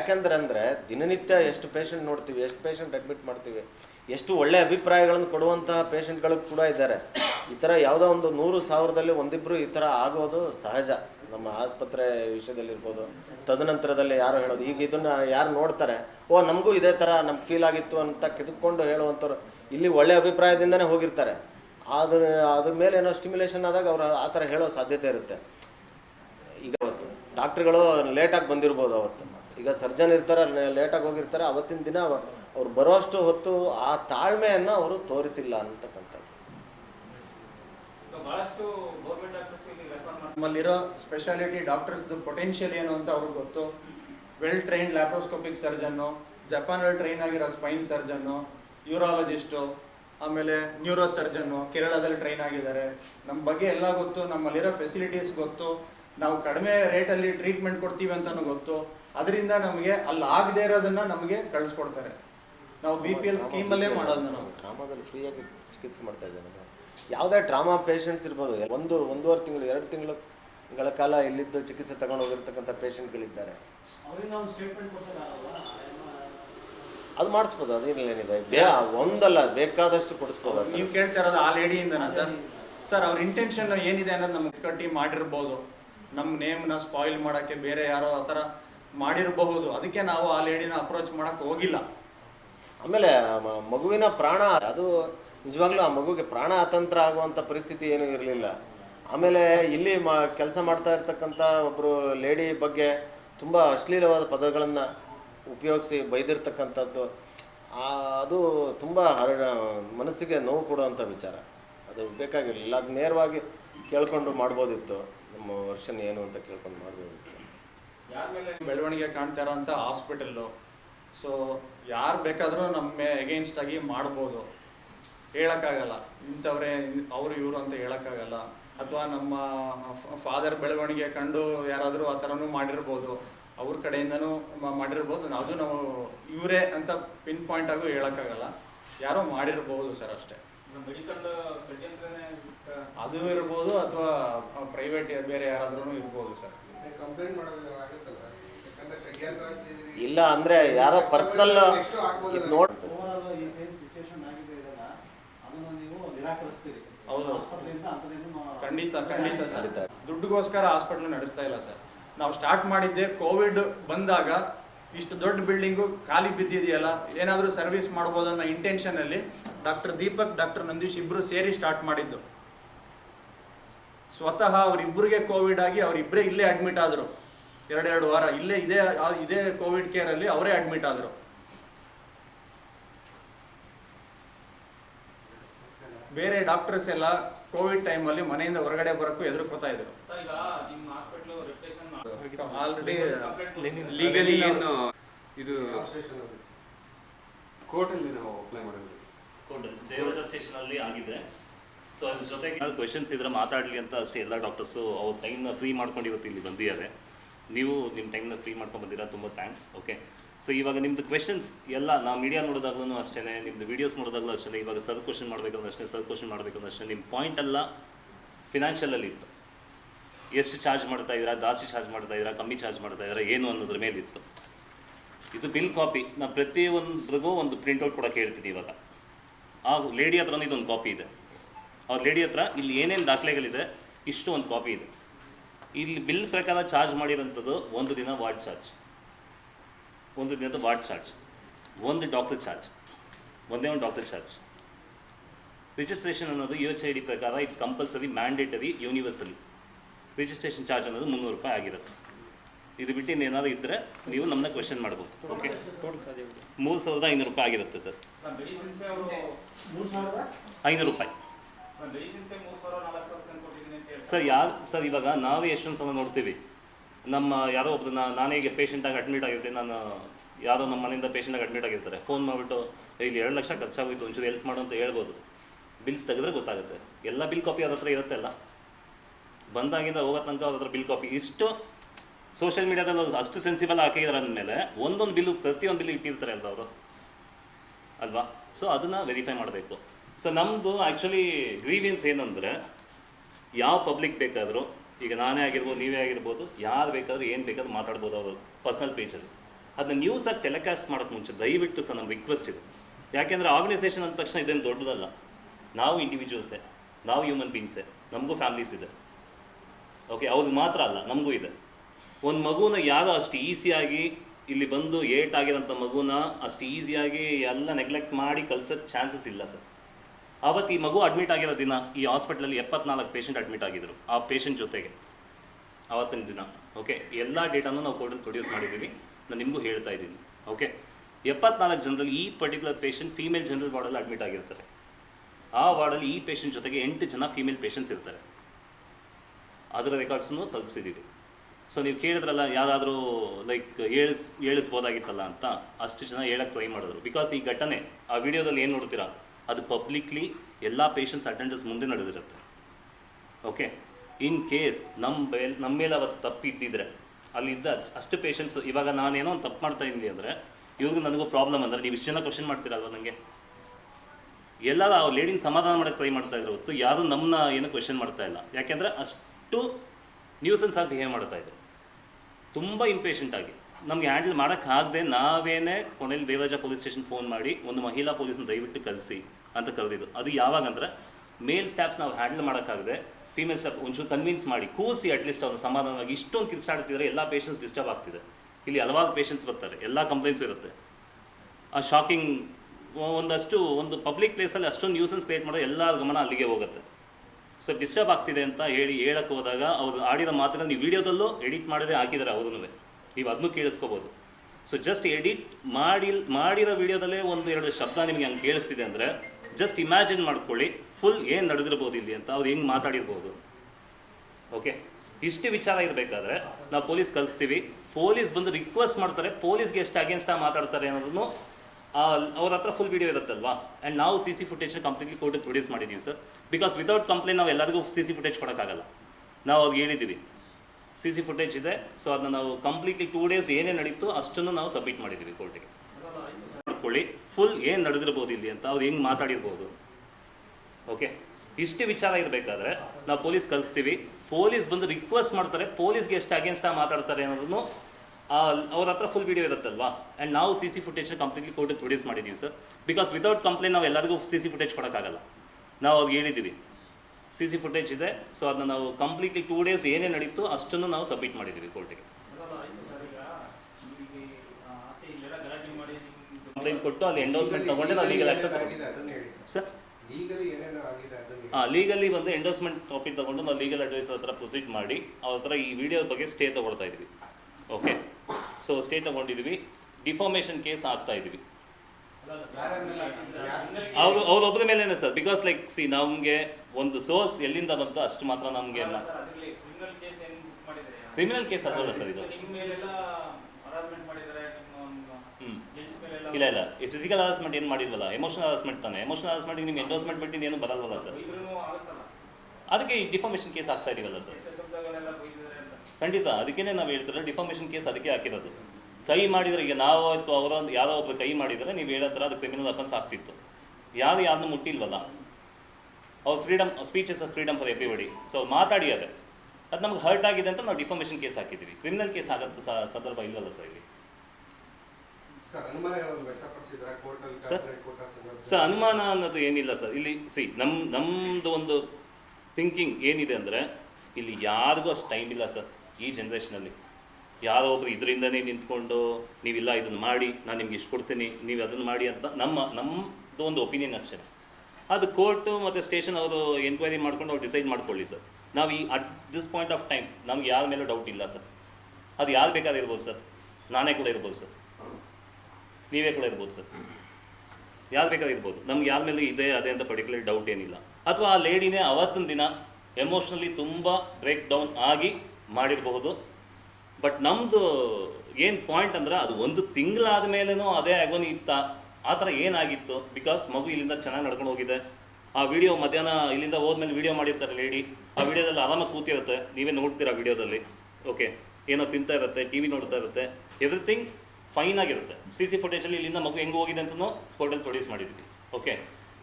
ಯಾಕೆಂದ್ರೆ ಅಂದರೆ ದಿನನಿತ್ಯ ಎಷ್ಟು ಪೇಷಂಟ್ ನೋಡ್ತೀವಿ ಎಷ್ಟು ಪೇಷಂಟ್ ಅಡ್ಮಿಟ್ ಮಾಡ್ತೀವಿ ಎಷ್ಟು ಒಳ್ಳೆಯ ಅಭಿಪ್ರಾಯಗಳನ್ನು ಕೊಡುವಂತಹ ಪೇಷಂಟ್ಗಳು ಕೂಡ ಇದ್ದಾರೆ. ಈ ಥರ ಯಾವುದೋ ಒಂದು ನೂರು ಸಾವಿರದಲ್ಲಿ ಒಂದಿಬ್ಬರು ಈ ಥರ ಆಗೋದು ಸಹಜ. ನಮ್ಮ ಆಸ್ಪತ್ರೆ ವಿಷಯದಲ್ಲಿರ್ಬೋದು ತದನಂತರದಲ್ಲಿ ಯಾರು ಹೇಳೋದು. ಈಗ ಇದನ್ನು ಯಾರು ನೋಡ್ತಾರೆ ಓ ನಮಗೂ ಇದೇ ಥರ ನಮ್ಗೆ ಫೀಲ್ ಆಗಿತ್ತು ಅಂತ ಕೆದಕೊಂಡು ಹೇಳುವಂಥವ್ರು ಇಲ್ಲಿ ಒಳ್ಳೆ ಅಭಿಪ್ರಾಯದಿಂದನೇ ಹೋಗಿರ್ತಾರೆ. ಅದ್ರ ಅದ್ರ ಮೇಲೆ ಏನೋ ಸ್ಟಿಮ್ಯುಲೇಷನ್ ಆದಾಗ ಅವ್ರು ಆ ಥರ ಹೇಳೋ ಸಾಧ್ಯತೆ ಇರುತ್ತೆ. ಈಗ ಅವತ್ತು ಡಾಕ್ಟ್ರುಗಳು ಲೇಟಾಗಿ ಬಂದಿರ್ಬೋದು ಅವತ್ತು. ಈಗ ಸರ್ಜನ್ ಇರ್ತಾರೆ ಲೇಟಾಗಿ ಹೋಗಿರ್ತಾರೆ ಅವತ್ತಿನ ದಿನ ಅವ್ರು ಬರೋಷ್ಟು ಹೊತ್ತು ಆ ತಾಳ್ಮೆಯನ್ನು ಅವರು ತೋರಿಸಿಲ್ಲ ಅಂತಕ್ಕಂಥದ್ದು. ಸೊ ಬಹಳಷ್ಟು ಗೌರ್ಮೆಂಟ್ ಡಾಕ್ಟರ್ಸ್ ಇಲ್ಲಿ ರೆಫರ್ ಮಾಡ್ತಾರೆ ನಮ್ಮಲ್ಲಿರೋ ಸ್ಪೆಷಾಲಿಟಿ ಡಾಕ್ಟರ್ಸ್ದು ಪೊಟೆನ್ಷಿಯಲ್ ಏನು ಅಂತ ಅವ್ರಿಗೆ ಗೊತ್ತು. ವೆಲ್ ಟ್ರೈನ್ ಲ್ಯಾಪ್ರೋಸ್ಕೋಪಿಕ್ ಸರ್ಜನ್ನು ಜಪಾನಲ್ಲಿ ಟ್ರೈನ್ ಆಗಿರೋ ಸ್ಪೈನ್ ಸರ್ಜನ್ನು ಯೂರಾಲಜಿಸ್ಟು ಆಮೇಲೆ ನ್ಯೂರೋ ಸರ್ಜನ್ನು ಕೇರಳದಲ್ಲಿ ಟ್ರೈನ್ ಆಗಿದ್ದಾರೆ. ನಮ್ಮ ಬಗ್ಗೆ ಎಲ್ಲ ಗೊತ್ತು ನಮ್ಮಲ್ಲಿರೋ ಫೆಸಿಲಿಟೀಸ್ ಗೊತ್ತು ನಾವು ಕಡಿಮೆ ರೇಟಲ್ಲಿ ಟ್ರೀಟ್ಮೆಂಟ್ ಕೊಡ್ತೀವಿ ಅಂತಲೂ ಗೊತ್ತು. ಅದರಿಂದ ನಮಗೆ ಅಲ್ಲಿ ಆಗದೆ ಇರೋದನ್ನು ನಮಗೆ ಕಳಿಸ್ಕೊಡ್ತಾರೆ. ನಾವು ಬಿ ಪಿ ಎಲ್ ಸ್ಕೀಮಲ್ಲೇ ಮಾಡೋದು ನಾವು. ಡ್ರಾಮಾದಲ್ಲಿ ಫ್ರೀಯಾಗಿ ಚಿಕಿತ್ಸೆ ಮಾಡ್ತಾ ಇದ್ದಾರೆ. ಯಾವುದೇ ಡ್ರಾಮಾ ಪೇಷಂಟ್ಸ್ ಇರ್ಬೋದು ಒಂದು ಒಂದೂವರೆ ತಿಂಗಳು ಎರಡು ತಿಂಗಳುಗಳ ಕಾಲ ಇಲ್ಲಿದ್ದು ಚಿಕಿತ್ಸೆ ತಗೊಂಡು ಹೋಗಿರ್ತಕ್ಕಂಥ ಪೇಷಂಟ್ಗಳಿದ್ದಾರೆ ಅವರಿಂದ ಒಂದು ಸ್ಟೇಟ್ಮೆಂಟ್ ಕೊಡ್ಸೋದಾಗಲ್ಲ ಅದು ಮಾಡಿಸ್ಬೋದು ಅದೇನಿಲ್ಲ ಬೇ ಒಂದಲ್ಲ ಬೇಕಾದಷ್ಟು ಕೊಡಿಸ್ಬೋದು ನೀವು ಕೇಳ್ತಾ ಇರೋದು ಆ ಲೇಡಿಯಿಂದ ಸರ್? ಸರ್ ಅವ್ರ ಇಂಟೆನ್ಷನ್ ಏನಿದೆ ಅನ್ನೋದು ನಮ್ಗೆ ಕಟ್ಟಿ ಮಾಡಿರ್ಬೋದು. ನಮ್ಮ ನೇಮ್ನ ಸ್ಪಾಯಿಲ್ ಮಾಡೋಕ್ಕೆ ಬೇರೆ ಯಾರೋ ಆ ಥರ ಮಾಡಿರಬಹುದು. ಅದಕ್ಕೆ ನಾವು ಆ ಲೇಡಿನ ಅಪ್ರೋಚ್ ಮಾಡೋಕ್ಕೆ ಹೋಗಿಲ್ಲ. ಆಮೇಲೆ ಮ- ಮಗುವಿನ ಪ್ರಾಣ ಅದು ನಿಜವಾಗ್ಲೂ ಆ ಮಗುಗೆ ಪ್ರಾಣ ಅತಂತ್ರ ಆಗುವಂಥ ಪರಿಸ್ಥಿತಿ ಏನೂ ಇರಲಿಲ್ಲ. ಆಮೇಲೆ ಇಲ್ಲಿ ಮಾ ಕೆಲಸ ಮಾಡ್ತಾ ಇರ್ತಕ್ಕಂಥ ಒಬ್ಬರು ಲೇಡಿ ಬಗ್ಗೆ ತುಂಬ ಅಶ್ಲೀಲವಾದ ಪದಗಳನ್ನು ಉಪಯೋಗಿಸಿ ಬೈದಿರ್ತಕ್ಕಂಥದ್ದು ಅದು ತುಂಬ ಹರಡ, ಮನಸ್ಸಿಗೆ ನೋವು ಕೊಡುವಂಥ ವಿಚಾರ. ಅದು ಬೇಕಾಗಿರಲಿಲ್ಲ. ಅದು ನೇರವಾಗಿ ಕೇಳ್ಕೊಂಡು ಮಾಡ್ಬೋದಿತ್ತು. ನಮ್ಮ ವರ್ಷನ್ ಏನು ಅಂತ ಕೇಳ್ಕೊಂಡು ಮಾಡ್ಬೋದಿತ್ತು. ಯಾರ ಮೇಲೆ ಬೆಳವಣಿಗೆ ಕಾಣ್ತಾ ಇರೋಂಥ ಹಾಸ್ಪಿಟಲ್ಲು. ಸೊ, ಯಾರು ಬೇಕಾದರೂ ನಮ್ಮ ಎಗೇನ್ಸ್ಟ್ ಆಗಿ ಮಾಡ್ಬೋದು. ಹೇಳೋಕ್ಕಾಗಲ್ಲ. ಇಂಥವ್ರೆ, ಅವರು ಇವರು ಅಂತ ಹೇಳೋಕ್ಕಾಗಲ್ಲ. ಅಥವಾ ನಮ್ಮ ಫಾದರ್ ಬೆಳವಣಿಗೆ ಕಂಡು ಯಾರಾದರೂ ಆ ಥರನೂ ಮಾಡಿರ್ಬೋದು. ಅವ್ರ ಕಡೆಯಿಂದನೂ ಮಾಡಿರ್ಬೋದು ಅದು ನಾವು ಇವರೇ ಅಂತ ಪಿನ್ ಪಾಯಿಂಟ್ ಆಗು ಹೇಳೋಕ್ಕಾಗಲ್ಲ ಯಾರೋ ಮಾಡಿರ್ಬೋದು ಸರ್ ಅಷ್ಟೇ ಅದು ಇರ್ಬೋದು ಅಥವಾ ಪ್ರೈವೇಟ್ ಬೇರೆ ಯಾರಾದ್ರೂ ಇರ್ಬೋದು ಸರ್ ಕಂಪ್ಲೇಂಟ್ ಮಾಡೋದು ಆಗುತ್ತಲ್ಲ ಯಾಕಂದ್ರೆ ಷಡ್ಯಂತ್ರ ಅಂತಿದ್ದೀರಿ. ಇಲ್ಲ ಅಂದ್ರೆ ಯಾರೋ ಪರ್ಸನಲ್ Next ಆಗ್ಬೋದಲ್ಲ. ನೋಡ್ ಈ ಏನು ಆಗಿದೆ ಇದೆಲ್ಲ ಅದನ್ನು ನೀವು ನಿರಾಕರಿಸ್ತೀರಿ ಹೌದು. ಖಂಡಿತ ಖಂಡಿತ ಸರ್. ದುಡ್ಡುಗೋಸ್ಕರ ಹಾಸ್ಪಿಟ್ಲ್ ನಡೆಸ್ತಾ ಇಲ್ಲ ಸರ್ ನಾವು ಸ್ಟಾರ್ಟ್ ಮಾಡಿದ್ದೆ ಕೋವಿಡ್ ಬಂದಾಗ ಇಷ್ಟು ದೊಡ್ಡ ಬಿಲ್ಡಿಂಗು ಖಾಲಿ ಬಿದ್ದಿದೆಯಲ್ಲ, ಏನಾದರೂ ಸರ್ವಿಸ್ ಮಾಡ್ಬೋದು ಅನ್ನೋ ಇಂಟೆನ್ಷನಲ್ಲಿ ಡಾಕ್ಟರ್ ದೀಪಕ್ ಡಾಕ್ಟರ್ ನಂದೀಶ್ ಇಬ್ಬರು ಸೇರಿ ಸ್ಟಾರ್ಟ್ ಮಾಡಿದ್ದು. ಸ್ವತಃ ಅವರಿಬ್ಬರಿಗೆ ಕೋವಿಡ್ ಆಗಿ ಅವರಿಬ್ಬರೇ ಇಲ್ಲೇ ಅಡ್ಮಿಟ್ ಆದರು. ಎರಡೆರಡು ವಾರ ಇಲ್ಲೇ ಇದೇ ಇದೇ ಕೋವಿಡ್ ಕೇರಲ್ಲಿ ಅವರೇ ಅಡ್ಮಿಟ್ ಆದರು. ಬೇರೆ ಡಾಕ್ಟರ್ಸ್ ಎಲ್ಲ ಕೋವಿಡ್ ಟೈಮಲ್ಲಿ ಮನೆಯಿಂದ ಹೊರಗಡೆ ಬರೋಕ್ಕೂ ಹೆದರ್ಕೋತಾ ಇದ್ರು. ಆಲ್ರೆಡಿ ಲೀಗಲಿ ಏನು ಇದು ಕೋರ್ಟಲ್ಲಿ ನಾವು ಅಪ್ಲೈ ಮಾಡಿದ್ವಿ ಕೋರ್ಟ್ ದೇವರ ಆಗಿದೆ. ಸೊ ಅದ್ರ ಜೊತೆಗೆ ಏನಾದ್ರು ಕ್ವೆಶನ್ಸ್ ಇದ್ರೆ ಮಾತಾಡಲಿ ಅಂತ ಅಷ್ಟೇ ಎಲ್ಲ ಡಾಕ್ಟರ್ಸು ಅವ್ರ ಟೈಮ್ನ ಫ್ರೀ ಮಾಡ್ಕೊಂಡು ಇವತ್ತು ಇಲ್ಲಿ ಬಂದಿದ್ದಾರೆ. ನೀವು ನಿಮ್ಮ ಟೈಮ್ನ ಫ್ರೀ ಮಾಡ್ಕೊಂಡು ಬಂದಿರಾ ತುಂಬ ಥ್ಯಾಂಕ್ಸ್ ಓಕೆ ಸೊ ಇವಾಗ ನಿಮ್ಮದು ಕ್ವೆಶನ್ಸ್ ಎಲ್ಲ ನಾವು ಮೀಡಿಯಾ ನೋಡಿದಾಗ್ಲೂ ಅಷ್ಟೇ ನಿಮ್ದು ವೀಡಿಯೋಸ್ ನೋಡಿದಾಗಲೂ ಅಷ್ಟೇ ಇವಾಗ ಸರ್ ಕ್ವಶನ್ ಮಾಡಬೇಕಂದ್ರೆ ಅಷ್ಟೇ ಸರ್ ಕ್ವಶನ್ ಮಾಡಬೇಕಂದ್ರೆ ಅಷ್ಟೇ ನಿಮ್ಮ ಪಾಯಿಂಟ್ ಎಲ್ಲ ಫಿನಾನ್ಷಿಯಲಲ್ಲಿ ಇತ್ತು. ಎಷ್ಟು ಚಾರ್ಜ್ ಮಾಡ್ತಾ ಇದ್ದೀರಾ, ಜಾಸ್ತಿ ಚಾರ್ಜ್ ಮಾಡ್ತಾ ಇದ್ದೀರಾ, ಕಮ್ಮಿ ಚಾರ್ಜ್ ಮಾಡ್ತಾ ಇದ್ದೀರಾ, ಏನು ಅನ್ನೋದ್ರ ಮೇಲಿತ್ತು. ಇದು ಬಿಲ್ ಕಾಪಿ. ನಾವು ಪ್ರತಿಯೊಂದ್ರಿಗೂ ಒಂದು ಪ್ರಿಂಟೌಟ್ ಕೊಡೋಕೆ ಹೇಳ್ತಿದ್ದೆ ಇವಾಗ. ಆ ಲೇಡಿ ಹತ್ರನೂ ಇದೊಂದು ಕಾಪಿ ಇದೆ. ಅವ್ರ ಲೇಡಿ ಹತ್ರ ಇಲ್ಲಿ ಏನೇನು ದಾಖಲೆಗಳಿದೆ, ಇಷ್ಟು ಒಂದು ಕಾಪಿ ಇದೆ. ಇಲ್ಲಿ ಬಿಲ್ ಪ್ರಕಾರ ಚಾರ್ಜ್ ಮಾಡಿರೋಂಥದ್ದು ಒಂದು ದಿನ ವಾರ್ಡ್ ಚಾರ್ಜ್. ಒಂದು ದಿನದ ವಾರ್ಡ್ ಚಾರ್ಜ್. ಒಂದು ಡಾಕ್ಟರ್ ಚಾರ್ಜ್. ಒಂದೇ ಒಂದು ಡಾಕ್ಟರ್ ಚಾರ್ಜ್. ರಿಜಿಸ್ಟ್ರೇಷನ್ ಅನ್ನೋದು ಯು ಎಚ್ ಐ ಡಿ ಪ್ರಕಾರ it's compulsory mandatory universally. Registration charge ಅನ್ನೋದು ಮುನ್ನೂರು ರೂಪಾಯಿ ಆಗಿರುತ್ತೆ. ಇದು ಬಿಟ್ಟು ಇನ್ನೇನಾದ್ರು ಇದ್ದರೆ ನೀವು ನಮ್ಮನ್ನ ಕ್ವೆಶನ್ ಮಾಡ್ಬೋದು. ಓಕೆ ಮೂರು ಸಾವಿರದ ಐನೂರು ರೂಪಾಯಿ ಆಗಿರುತ್ತೆ ಸರ್. ಐನೂರು ರೂಪಾಯಿ. ಸರ್ ಯಾರು ಸರ್ ಇವಾಗ ನಾವೇ ಎಷ್ಟೊಂದು ಸಲ ನೋಡ್ತೀವಿ. ನಮ್ಮ ಯಾರೋ ಒಬ್ಬರು ನಾನೇ ಈಗ ಪೇಷಂಟಾಗಿ ಅಡ್ಮಿಟ್ ಆಗಿರ್ತೀನಿ. ನಾನು ಯಾರೋ ನಮ್ಮ ಮನೆಯಿಂದ ಪೇಷಂಟಾಗಿ ಅಡ್ಮಿಟ್ ಆಗಿರ್ತಾರೆ. ಫೋನ್ ಮಾಡಿಬಿಟ್ಟು ಇಲ್ಲಿ ಎರಡು ಲಕ್ಷ ಖರ್ಚಾಗೋಯ್ತು ಒಂಚೂರು ಹೆಲ್ಪ್ ಮಾಡು ಅಂತ ಹೇಳ್ಬೋದು. ಬಿಲ್ಸ್ ತೆಗೆದ್ರೆ ಗೊತ್ತಾಗುತ್ತೆ. ಎಲ್ಲ ಬಿಲ್ ಕಾಪಿ ಅದ್ರ ಹತ್ರ ಇರುತ್ತೆ ಅಲ್ಲ. ಬಂದಾಗಿಂದ ಹೋಗೋ ತನಕ ಅವ್ರ ಬಿಲ್ ಕಾಪಿ. ಇಷ್ಟು ಸೋಷಿಯಲ್ ಮೀಡಿಯಾದಲ್ಲಿ ಅಷ್ಟು ಸೆನ್ಸಿಬಲ್ ಹಾಕಿದ್ರೆ ಅಂದಮೇಲೆ ಒಂದೊಂದು ಬಿಲ್ಲು, ಪ್ರತಿಯೊಂದು ಬಿಲ್ ಇಟ್ಟಿರ್ತಾರೆ ಅಲ್ಲ ಅವರು? ಅಲ್ವಾ? ಸೊ ಅದನ್ನು ವೆರಿಫೈ ಮಾಡಬೇಕು. ಸೊ ನಮ್ಮದು ಆ್ಯಕ್ಚುಲಿ ಗ್ರೀವಿಯನ್ಸ್ ಏನಂದರೆ ಯಾವ ಪಬ್ಲಿಕ್ ಬೇಕಾದರೂ, ಈಗ ನಾನೇ ಆಗಿರ್ಬೋದು, ನೀವೇ ಆಗಿರ್ಬೋದು, ಯಾರು ಬೇಕಾದರೂ, ಏನು ಬೇಕಾದ್ರೂ ಮಾತಾಡ್ಬೋದು ಅವರು ಪರ್ಸ್ನಲ್ ಪೇಜಲ್ಲಿ ಅದನ್ನ ನ್ಯೂಸಾಗಿ ಟೆಲಿಕಾಸ್ಟ್ ಮಾಡೋಕ್ಕೆ ಮುಂಚೆ ದಯವಿಟ್ಟು ಸಹ ನಮ್ಮ ರಿಕ್ವೆಸ್ಟ್ ಇದೆ. ಯಾಕೆಂದರೆ ಆರ್ಗನೈಸೇಷನ್ ಅಂದ ತಕ್ಷಣ ಇದೇನು ದೊಡ್ಡದಲ್ಲ. ನಾವು ಇಂಡಿವಿಜುವಲ್ಸೇ ನಾವು ಹ್ಯೂಮನ್ ಬೀಯಿಂಗ್ಸೇ ನಮಗೂ ಫ್ಯಾಮ್ಲೀಸ್ ಇದೆ. ಓಕೆ ಅವ್ರಿಗೆ ಮಾತ್ರ ಅಲ್ಲ, ನಮಗೂ ಇದೆ. ಒಂದು ಮಗುನ ಯಾರು ಅಷ್ಟು ಈಸಿಯಾಗಿ ಇಲ್ಲಿ ಬಂದು ಏಟ್ ಆಗಿರೋಂಥ ಮಗುನ ಅಷ್ಟು ಈಸಿಯಾಗಿ ಎಲ್ಲ ನೆಗ್ಲೆಕ್ಟ್ ಮಾಡಿ ಕಲ್ಸೋಕ್ಕೆ ಚಾನ್ಸಸ್ ಇಲ್ಲ ಸರ್. ಆವತ್ತು ಈ ಮಗು ಅಡ್ಮಿಟ್ ಆಗಿರೋ ದಿನ ಈ ಹಾಸ್ಪಿಟ್ಲಲ್ಲಿ ಎಪ್ಪತ್ನಾಲ್ಕು ಪೇಷಂಟ್ ಅಡ್ಮಿಟ್ ಆಗಿದ್ರು, ಆ ಪೇಷಂಟ್ ಜೊತೆಗೆ. ಆವತ್ತಿನ ದಿನ ಓಕೆ ಎಲ್ಲ ಡೇಟಾನು ನಾವು ಕೋರ್ಟಲ್ಲಿ ಪ್ರೊಡ್ಯೂಸ್ ಮಾಡಿದ್ದೀವಿ, ನಾನು ನಿಮಗೂ ಹೇಳ್ತಾ ಇದ್ದೀನಿ ಓಕೆ ಎಪ್ಪತ್ನಾಲ್ಕು ಜನರಲ್ಲಿ ಈ ಪರ್ಟಿಕ್ಯುಲರ್ ಪೇಷಂಟ್ ಫೀಮೇಲ್ ಜನರಲ್ ವಾರ್ಡಲ್ಲಿ ಅಡ್ಮಿಟ್ ಆಗಿರ್ತಾರೆ. ಆ ವಾರ್ಡಲ್ಲಿ ಈ ಪೇಷಂಟ್ ಜೊತೆಗೆ ಎಂಟು ಜನ ಫೀಮೇಲ್ ಪೇಷಂಟ್ಸ್ ಇರ್ತಾರೆ. ಅದರ ರೆಕಾರ್ಡ್ಸ್ನು ತಲುಪಿಸಿದ್ದೀವಿ ಸೊ ನೀವು ಕೇಳಿದ್ರಲ್ಲ, ಯಾರಾದರೂ ಲೈಕ್ ಹೇಳಿಸ್ ಹೇಳಿಸ್ಬೋದಾಗಿತ್ತಲ್ಲ ಅಂತ, ಅಷ್ಟು ಜನ ಹೇಳಕ್ಕೆ ಟ್ರೈ ಮಾಡಿದ್ರು. ಬಿಕಾಸ್ ಈ ಘಟನೆ, ಆ ವಿಡಿಯೋದಲ್ಲಿ ಏನು ನೋಡ್ತೀರಾ? ಅದು ಪಬ್ಲಿಕ್ಲಿ ಎಲ್ಲ ಪೇಷಂಟ್ಸ್ ಅಟೆಂಡರ್ಸ್ ಮುಂದೆ ನಡೆದಿರುತ್ತೆ. ಓಕೆ ಇನ್ ಕೇಸ್ ನಮ್ಮ ಬೇಲ್ ನಮ್ಮ ಮೇಲೆ ಅವತ್ತು ತಪ್ಪಿದ್ದಿದ್ರೆ ಅಲ್ಲಿದ್ದ ಅಷ್ಟು ಪೇಷಂಟ್ಸ್ ಇವಾಗ ನಾನೇನೋ ಒಂದು ತಪ್ಪು ಮಾಡ್ತಾ ಇದ್ದೀನಿ ಅಂದರೆ, ಇವ್ರಿಗೆ ನನಗೂ ಪ್ರಾಬ್ಲಮ್ ಅಂದರೆ ನೀವು ಇಷ್ಟು ಜನ ಕ್ವಶನ್ ಮಾಡ್ತೀರಲ್ವ ನನಗೆ ಎಲ್ಲರೂ ಆ ಲೇಡಿನ ಸಮಾಧಾನ ಮಾಡೋಕ್ಕೆ ಟ್ರೈ ಮಾಡ್ತಾ ಇದ್ರು ಹೊತ್ತು ಯಾರೂ ನಮ್ಮನ್ನ ಏನು ಕ್ವೆಶನ್ ಮಾಡ್ತಾ ಇಲ್ಲ. ಯಾಕೆಂದರೆ ಅಷ್ಟು ನ್ಯೂಸನ್ಸ್ ಆಗಿ ಬಿಹೇವ್ ಮಾಡ್ತಾ ಇದ್ರು. ತುಂಬ ಇಂಪೇಷಂಟ್ ಆಗಿ. ನಮಗೆ ಹ್ಯಾಂಡಲ್ ಮಾಡೋಕ್ಕಾಗದೆ ನಾವೇನೇ ಕೊನೆಯಲ್ಲಿ ದೇವರಾಜ ಪೊಲೀಸ್ ಸ್ಟೇಷನ್ ಫೋನ್ ಮಾಡಿ ಒಂದು ಮಹಿಳಾ ಪೊಲೀಸ್ನ ದಯವಿಟ್ಟು ಕಳಿಸಿ ಅಂತ ಕರೆದಿದ್ದು ಅದು ಯಾವಾಗಂದ್ರೆ ಮೇಲ್ ಸ್ಟಾಫ್ಸ್ ನಾವು ಹ್ಯಾಂಡಲ್ ಮಾಡೋಕ್ಕಾಗದೆ ಫೀಮೇಲ್ ಸ್ಟಾಫ್ ಒಂಚೂರು ಕನ್ವಿನ್ಸ್ ಮಾಡಿ ಕೂಸಿ ಅಟ್ಲೀಸ್ಟ್ ಅವ್ರನ್ನ ಸಮಾಧಾನವಾಗಿ ಇಷ್ಟೊಂದು ಕಿರ್ಚಾಡ್ತಿದ್ರೆ ಎಲ್ಲ ಪೇಷಂಟ್ಸ್ ಡಿಸ್ಟರ್ಬ್ ಆಗ್ತಿದೆ. ಇಲ್ಲಿ ಹಲವಾರು ಪೇಷಂಟ್ಸ್ ಬರ್ತಾರೆ. ಎಲ್ಲ ಕಂಪ್ಲೇಂಟ್ಸ್ ಇರುತ್ತೆ. ಆ ಶಾಕಿಂಗ್ ಒಂದಷ್ಟು, ಒಂದು ಪಬ್ಲಿಕ್ ಪ್ಲೇಸಲ್ಲಿ ಅಷ್ಟೊಂದು ನ್ಯೂಸನ್ಸ್ ಕ್ರಿಯೇಟ್ ಮಾಡೋ ಎಲ್ಲರ ಗಮನ ಅಲ್ಲಿಗೆ ಹೋಗುತ್ತೆ. ಸೊ ಡಿಸ್ಟರ್ಬ್ ಆಗ್ತಿದೆ ಅಂತ ಹೇಳಿ ಹೇಳಕ್ಕೆ ಹೋದಾಗ ಅವ್ರು ಆಡಿರೋ ಮಾತುಗಳನ್ನ ನೀವು ವೀಡಿಯೋದಲ್ಲೂ ಎಡಿಟ್ ಮಾಡದೆ ಹಾಕಿದ್ದಾರೆ ಅವ್ರೂ ನೀವು ಅದನ್ನು ಕೇಳಿಸ್ಕೋಬೋದು. ಸೊ ಜಸ್ಟ್ ಎಡಿಟ್ ಮಾಡಿ, ಮಾಡಿರೋ ವಿಡಿಯೋದಲ್ಲೇ ಒಂದು ಎರಡು ಶಬ್ದ ನಿಮಗೆ ಹಂಗೆ ಕೇಳಿಸ್ತಿದೆ ಅಂದರೆ ಜಸ್ಟ್ ಇಮ್ಯಾಜಿನ್ ಮಾಡ್ಕೊಳ್ಳಿ ಫುಲ್ ಏನು ನಡೆದಿರ್ಬೋದು ಇಲ್ಲಿ ಅಂತ ಅವ್ರು ಹೆಂಗೆ ಮಾತಾಡಿರ್ಬೋದು. ಓಕೆ ಇಷ್ಟು ವಿಚಾರ ಇರಬೇಕಾದ್ರೆ, ನಾವು ಪೊಲೀಸ್ ಕಲಿಸ್ತೀವಿ ಪೊಲೀಸ್ ಬಂದು ರಿಕ್ವೆಸ್ಟ್ ಮಾಡ್ತಾರೆ, ಪೊಲೀಸ್ಗೆ ಎಷ್ಟು ಅಗೇನ್ಸ್ಟಾಗಿ ಮಾತಾಡ್ತಾರೆ ಅನ್ನೋದನ್ನು ಅವ್ರ ಹತ್ರ ಫುಲ್ ವಿಡಿಯೋ ಇರುತ್ತಲ್ವಾ? ಆ್ಯಂಡ್ ನಾವು ಸಿ ಸಿ ಫುಟೇಜ್ನ ಕಂಪ್ಲೀಟ್ಲಿ ಕೋರ್ಟಿಗೆ ಪ್ರೊಡ್ಯೂಸ್ ಮಾಡಿದ್ದೀವಿ ಸರ್ ಬಿಕಾಸ್ ವಿತೌಟ್ ಕಂಪ್ಲೇಂಟ್ ನಾವು ಎಲ್ಲರಿಗೂ ಸಿ ಸಿ ಫುಟೇಜ್ ಕೊಡೋಕ್ಕಾಗಲ್ಲ. ನಾವು ಅವ್ರಿಗೆ ಹೇಳಿದ್ದೀವಿ ಸಿ ಸಿ ಫುಟೇಜ್ ಇದೆ ಸೊ ಅದನ್ನ ನಾವು ಕಂಪ್ಲೀಟ್ಲಿ ಟೂ ಡೇಸ್ ಏನೇ ನಡೀತು ಅಷ್ಟನ್ನು ನಾವು ಸಬ್ಮಿಟ್ ಮಾಡಿದ್ದೀವಿ ಕೋರ್ಟಿಗೆ ನೋಡ್ಕೊಳ್ಳಿ ಫುಲ್ ಏನು ನಡೆದಿರ್ಬೋದು ಇಲ್ಲಿ ಅಂತ ಅವ್ರು ಹೆಂಗೆ ಮಾತಾಡಿರ್ಬೋದು. ಓಕೆ ಇಷ್ಟು ವಿಚಾರ ಇರಬೇಕಾದ್ರೆ ನಾವು ಪೊಲೀಸ್ ಕಲಿಸ್ತೀವಿ ಪೊಲೀಸ್ ಬಂದು ರಿಕ್ವೆಸ್ಟ್ ಮಾಡ್ತಾರೆ. ಪೊಲೀಸ್ಗೆ ಎಷ್ಟು ಅಗೇನ್ಸ್ಟಾಗಿ ಮಾತಾಡ್ತಾರೆ ಅನ್ನೋದನ್ನು ಅವ್ರ ಹತ್ರ ಫುಲ್ ವಿಡಿಯೋ ಇರುತ್ತಲ್ವಾ? ಆ್ಯಂಡ್ ನಾವು ಸಿ ಸಿ ಫುಟೇಜ್ನ ಕಂಪ್ಲೀಟ್ಲಿ ಕೋರ್ಟಿಗೆ ಪ್ರೊಡ್ಯೂಸ್ ಮಾಡಿದ್ದೀವಿ ಸರ್ ಬಿಕಾಸ್ ವಿತೌಟ್ ಕಂಪ್ಲೇಂಟ್ ನಾವು ಎಲ್ಲರಿಗೂ ಸಿ ಸಿ ಫುಟೇಜ್ ಕೊಡೋಕ್ಕಾಗಲ್ಲ. ನಾವು ಅವ್ರಿಗೆ ಹೇಳಿದ್ದೀವಿ ಸಿ ಸಿ ಫುಟೇಜ್ ಇದೆ ಸೊ ಅದನ್ನ ನಾವು ಕಂಪ್ಲೀಟ್ಲಿ ಟೂ ಡೇಸ್ ಏನೇ ನಡೀತು ಅಷ್ಟನ್ನು ನಾವು ಸಬ್ಮಿಟ್ ಮಾಡಿದ್ದೀವಿ ಕೋರ್ಟಿಗೆ ಕಂಪ್ಲೇಂಟ್ ಕೊಟ್ಟು ಅಲ್ಲಿ ಎಂಡೋಸ್ಮೆಂಟ್ ತೊಗೊಂಡೆ ನಾವು ಲೀಗಲ್ ಆ್ಯಕ್ಷನ್ ಆಗಿದೆ ಸರ್ ಹಾಂ ಲೀಗಲಿ ಬಂದು ಎಂಡೋಸ್ಮೆಂಟ್ ಟಾಪಿಕ್ ತಗೊಂಡು ನಾವು ಲೀಗಲ್ ಅಡ್ವೈಸ್ ಹತ್ರ ಪ್ರೊಸೀಡ್ ಮಾಡಿ ಅವ್ರ ಹತ್ರ ಈ ವಿಡಿಯೋ ಬಗ್ಗೆ ಸ್ಟೇ ತೊಗೊಳ್ತಾ ಇದ್ವಿ. ಓಕೆ ಸೊ ಸ್ಟೇ ತಗೊಂಡಿದ್ವಿ. ಡಿಫಾರ್ಮೇಷನ್ ಕೇಸ್ ಆಗ್ತಾ ಇದ್ವಿ. ಅವ್ರು ಅವ್ರೊಬ್ಬರ ಮೇಲೆ ಸರ್. ಬಿಕಾಸ್ ಲೈಕ್ ಸಿ ನಮಗೆ ಒಂದು ಸೋರ್ಸ್ ಎಲ್ಲಿಂದ ಬಂತು ಅಷ್ಟು ಮಾತ್ರ ನಮಗೆ ಕ್ರಿಮಿನಲ್ ಕೇಸ್ ಅಲ್ವಲ್ಲ ಸರ್ ಇದು? ಇಲ್ಲ ಇಲ್ಲ. ಈ ಫಿಸಿಕಲ್ ಹರಾಸ್ಮೆಂಟ್ ಏನು ಮಾಡಿಲ್ವಲ್ಲ? ಎಮೋಷನಲ್ ಹರಾಸ್ಮೆಂಟ್ ತಾನೆ? ಎಮೋಷನಲ್ ಹರಾಸ್ಮೆಂಟ್ ನಿಮ್ಗೆ ಎಂಡೋಸ್ಮೆಂಟ್ ಬಿಟ್ಟು ಏನು ಬರಲ್ವಲ್ಲ ಸರ್? ಅದಕ್ಕೆ ಈ ಡಿಫಾರ್ಮೇಷನ್ ಕೇಸ್ ಆಗ್ತಾ ಇದೀವಲ್ಲ ಸರ್ ಕೆಟ್ಟ ಶಬ್ದಗಳೆಲ್ಲ ಬೈದಿದ್ದಾರೆ ಅಂತ ಖಂಡಿತ ಅದಕ್ಕೇನೆ ನಾವು ಹೇಳ್ತಿರೋ ಡಿಫಾರ್ಮೇಷನ್ ಕೇಸ್ ಅದಕ್ಕೆ ಹಾಕಿರೋದು. ಕೈ ಮಾಡಿದರೆ ಈಗ ನಾವು ಅಥವಾ ಅವರ ಯಾರೋ ಒಬ್ಬರು ಕೈ ಮಾಡಿದರೆ ನೀವು ಹೇಳೋ ಥರ ಅದು ಕ್ರಿಮಿನಲ್ ಅಫೆನ್ಸ್ ಆಗ್ತಿತ್ತು. ಯಾರು ಯಾರನ್ನೂ ಮುಟ್ಟಿಲ್ವಲ್ಲ? ಅವ್ರ freedom speeches of freedom for everybody so ಮಾತಾಡಿ ಅದೇ. ಅದು ನಮ್ಗೆ ಹರ್ಟ್ ಆಗಿದೆ ಅಂತ ನಾವು ಡಿಫಾರ್ಮೇಷನ್ ಕೇಸ್ ಹಾಕಿದ್ದೀವಿ ಕ್ರಿಮಿನಲ್ ಕೇಸ್ ಆಗಂತ ಸಂದರ್ಭ ಇಲ್ವಲ್ಲ ಸರ್ ಇಲ್ಲಿ? ಸರ್ ಸರ್ ಅನುಮಾನ ಅನ್ನೋದು ಏನಿಲ್ಲ ಸರ್. ಇಲ್ಲಿ ಸಿ ನಮ್ಮ ನಮ್ಮದು ಒಂದು ಥಿಂಕಿಂಗ್ ಏನಿದೆ ಅಂದರೆ ಇಲ್ಲಿ ಯಾರಿಗೂ ಅಷ್ಟು ಟೈಮ್ ಇಲ್ಲ ಸರ್. ಈ ಜನ್ರೇಷನಲ್ಲಿ ಯಾರೋ ಒಬ್ಬರು ಇದರಿಂದನೇ ನಿಂತ್ಕೊಂಡು, ನೀವಿಲ್ಲ, ಇದನ್ನು ಮಾಡಿ, ನಾನು ನಿಮ್ಗೆ ಇಷ್ಟು ಕೊಡ್ತೀನಿ, ನೀವು ಅದನ್ನು ಮಾಡಿ ಅಂತ ನಮ್ಮ ನಮ್ಮದು ಒಂದು ಒಪಿನಿಯನ್ ಅಷ್ಟೇ. ಅದು ಕೋರ್ಟು ಮತ್ತು ಸ್ಟೇಷನ್ ಅವರು ಎನ್ಕ್ವೈರಿ ಮಾಡ್ಕೊಂಡು ಅವ್ರು ಡಿಸೈಡ್ ಮಾಡ್ಕೊಳ್ಳಿ ಸರ್. ನಾವು ಈ at this point of time ನಮ್ಗೆ ಯಾರ ಮೇಲೂ ಡೌಟ್ ಇಲ್ಲ ಸರ್. ಅದು ಯಾರು ಬೇಕಾದ್ರೆ ಇರ್ಬೋದು ಸರ್. ನಾನೇ ಕೂಡ ಇರ್ಬೋದು ಸರ್. ನೀವೇ ಕೂಡ ಇರ್ಬೋದು ಸರ್. ಯಾರು ಬೇಕಾದ್ರೆ ಇರ್ಬೋದು. ನಮ್ಗೆ ಯಾರ ಮೇಲೂ ಇದೆ, ಅದೇ ಅಂತ ಪರ್ಟಿಕ್ಯುಲರ್ ಡೌಟ್ ಏನಿಲ್ಲ. ಅಥವಾ ಆ ಲೇಡಿನೇ ಅವತ್ತಿನ ದಿನ ಎಮೋಷ್ನಲಿ ತುಂಬ ಬ್ರೇಕ್ ಡೌನ್ ಆಗಿ ಮಾಡಿರಬಹುದು. ಬಟ್ ನಮ್ಮದು ಏನು ಪಾಯಿಂಟ್ ಅಂದ್ರೆ ಅದು ಒಂದು ತಿಂಗಳಾದ ಮೇಲೇನೂ ಅದೇ ಆಗೋನಿ ಇತ್ತ. ಆ ಥರ ಏನಾಗಿತ್ತು? ಬಿಕಾಸ್ ಮಗು ಇಲ್ಲಿಂದ ಚೆನ್ನಾಗಿ ನಡ್ಕೊಂಡು ಹೋಗಿದೆ. ಆ ವಿಡಿಯೋ ಮಧ್ಯಾಹ್ನ ಇಲ್ಲಿಂದ ಹೋದ್ಮೇಲೆ ವಿಡಿಯೋ ಮಾಡಿರ್ತಾರೆ ಲೇಡಿ ಆ ವಿಡಿಯೋದಲ್ಲಿ ಆರಾಮಾಗಿ ಕೂತಿರುತ್ತೆ. ನೀವೇ ನೋಡ್ತೀರಾ ವಿಡಿಯೋದಲ್ಲಿ ಓಕೆ ಏನೋ ತಿಂತಾ ಇರುತ್ತೆ ಟಿ ವಿ ನೋಡ್ತಾ ಇರುತ್ತೆ. ಎವ್ರಿಥಿಂಗ್ ಫೈನ್ ಆಗಿರುತ್ತೆ. ಸಿ ಸಿ ಫುಟೇಜಲ್ಲಿ ಇಲ್ಲಿಂದ ಮಗು ಹೆಂಗೆ ಹೋಗಿದೆ ಅಂತಲೂ ಹೋಟೆಲ್ ಪ್ರೊಡ್ಯೂಸ್ ಮಾಡಿದ್ವಿ. ಓಕೆ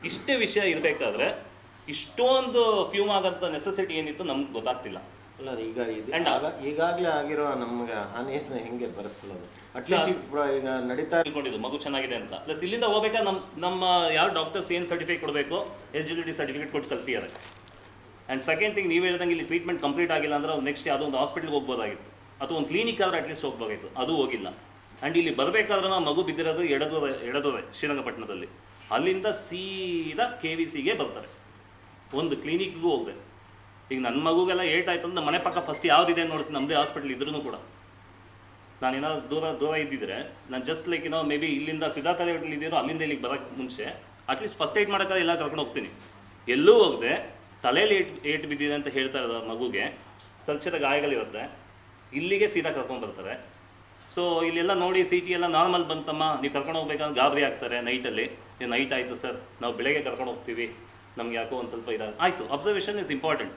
ಇಷ್ಟೇ ವಿಷಯ ಇರಬೇಕಾದ್ರೆ ಇಷ್ಟೊಂದು ಫ್ಯೂಮ್ ಆಗೋಂಥ ನೆಸೆಸಿಟಿ ಏನಿತ್ತು ನಮ್ಗೆ ಗೊತ್ತಾಗ್ತಿಲ್ಲ. ಅಲ್ಲ ಈಗ ಇದು ಈಗಾಗಲೇ ಆಗಿರೋ ನಮ್ಗೆ ಹಾನಿಯನ್ನು ಹೆಂಗೆ ಬರೆಸ್ಕೊಳ್ಳೋದು? ಅಟ್ಲೀಸ್ಟ್ ಈಗ ನಡೀತಾ ಇಟ್ಕೊಂಡಿದ್ದು ಮಗು ಚೆನ್ನಾಗಿದೆ ಅಂತ. ಪ್ಲಸ್ ಇಲ್ಲಿಂದ ಹೋಗ್ಬೇಕಾದ್ರೆ ನಮ್ಮ ನಮ್ಮ ಯಾವ ಡಾಕ್ಟರ್ಸ್ ಏನು ಸರ್ಟಿಫಿಕೇಟ್ ಕೊಡಬೇಕು? ಎಲಿಜಿಬಿಲಿಟಿ ಸರ್ಟಿಫಿಕೇಟ್ ಕೊಟ್ಟು ಕಳಿಸಿದ್ದಾರೆ. ಆ್ಯಂಡ್ ಸೆಕೆಂಡ್ ಥಿಂಗ್ ನೀವು ಹೇಳ್ದಂಗೆ ಇಲ್ಲಿ ಟ್ರೀಟ್ಮೆಂಟ್ ಕಂಪ್ಲೀಟ್ ಆಗಿಲ್ಲ ಅಂದ್ರೆ ಅವ್ರು ನೆಕ್ಸ್ಟ್ ಯಾವುದೋ ಒಂದು ಹಾಸ್ಪಿಟ್ಲ್ಗೆ ಹೋಗ್ಬೋದಾಗಿತ್ತು. ಅಥವಾ ಒಂದು ಕ್ಲಿನಿಕ್ ಆದರೆ ಅಟ್ಲೀಸ್ಟ್ ಹೋಗ್ಬೋದಾಗಿತ್ತು. ಅದು ಹೋಗಿಲ್ಲ. ಆ್ಯಂಡ್ ಇಲ್ಲಿ ಬರಬೇಕಾದ್ರೆ ನಾವು ಮಗು ಬಿದ್ದಿರೋದು ಎಡದೋದೆ ಎಡದೋದೆ ಶ್ರೀರಂಗಪಟ್ಟಣದಲ್ಲಿ. ಅಲ್ಲಿಂದ ಸೀದಾ ಕೆ ವಿ ಸಿಗೆ ಬರ್ತಾರೆ. ಒಂದು ಕ್ಲಿನಿಕ್ಗೂ ಹೋಗಿದೆ. ಈಗ ನನ್ನ ಮಗುಗೆಲ್ಲ ಏಟಾಯ್ತು ಅಂದ್ರೆ ಮನೆ ಪಕ್ಕ ಫಸ್ಟ್ ಯಾವುದಿದೆ ನೋಡ್ತೀನಿ ನಮ್ಮದೇ ಹಾಸ್ಪಿಟ್ಲ್ ಇದ್ರೂ ಕೂಡ. ನಾನು ಏನಾದ್ರು ದೂರ ದೂರ ಇದ್ದಿದ್ರೆ, ನಾನು ಜಸ್ಟ್ ಲೈಕ್ ಏನೋ ಮೇ ಬಿ ಇಲ್ಲಿಂದ ಸಿದ್ಧಾರ್ಥ ಹೋಟೆಲ್ ಇದ್ದೀರೋ ಅಲ್ಲಿಂದ ಇಲ್ಲಿಗೆ ಬರೋಕ್ಕೆ ಮುಂಚೆ ಅಟ್ಲೀಸ್ಟ್ ಫಸ್ಟ್ ಏಡ್ ಮಾಡೋಕ್ಕೆ ಎಲ್ಲ ಕರ್ಕೊಂಡು ಹೋಗ್ತೀನಿ. ಎಲ್ಲೂ ಹೋಗದೆ ತಲೆಯಲ್ಲಿ ಏಟ್ ಏಟ್ ಬಿದ್ದಿದೆ ಅಂತ ಹೇಳ್ತಾರೆ ಇರೋದು ಮಗುಗೆ, ತಲಚದ ಗಾಯಗಳಿರುತ್ತೆ, ಇಲ್ಲಿಗೆ ಸೀದಾ ಕರ್ಕೊಂಡು ಬರ್ತಾರೆ. ಸೊ ಇಲ್ಲೆಲ್ಲ ನೋಡಿ ಸಿಟಿ ಎಲ್ಲ ನಾರ್ಮಲ್ ಬಂತಮ್ಮ, ನೀವು ಕರ್ಕೊಂಡು ಹೋಗ್ಬೇಕಂದ್ರೆ ಗಾಬರಿ ಆಗ್ತಾರೆ ನೈಟಲ್ಲಿ. ನೀವು ನೈಟ್ ಆಯಿತು ಸರ್, ನಾವು ಬೆಳಗ್ಗೆ ಕರ್ಕೊಂಡು ಹೋಗ್ತೀವಿ. ನಮ್ಗೆ ಯಾಕೋ ಒಂದು ಸ್ವಲ್ಪ ಇದಾಗ ಆಯಿತು ಅಬ್ಸರ್ವೇಷನ್ ಇಸ್ ಇಂಪಾರ್ಟೆಂಟ್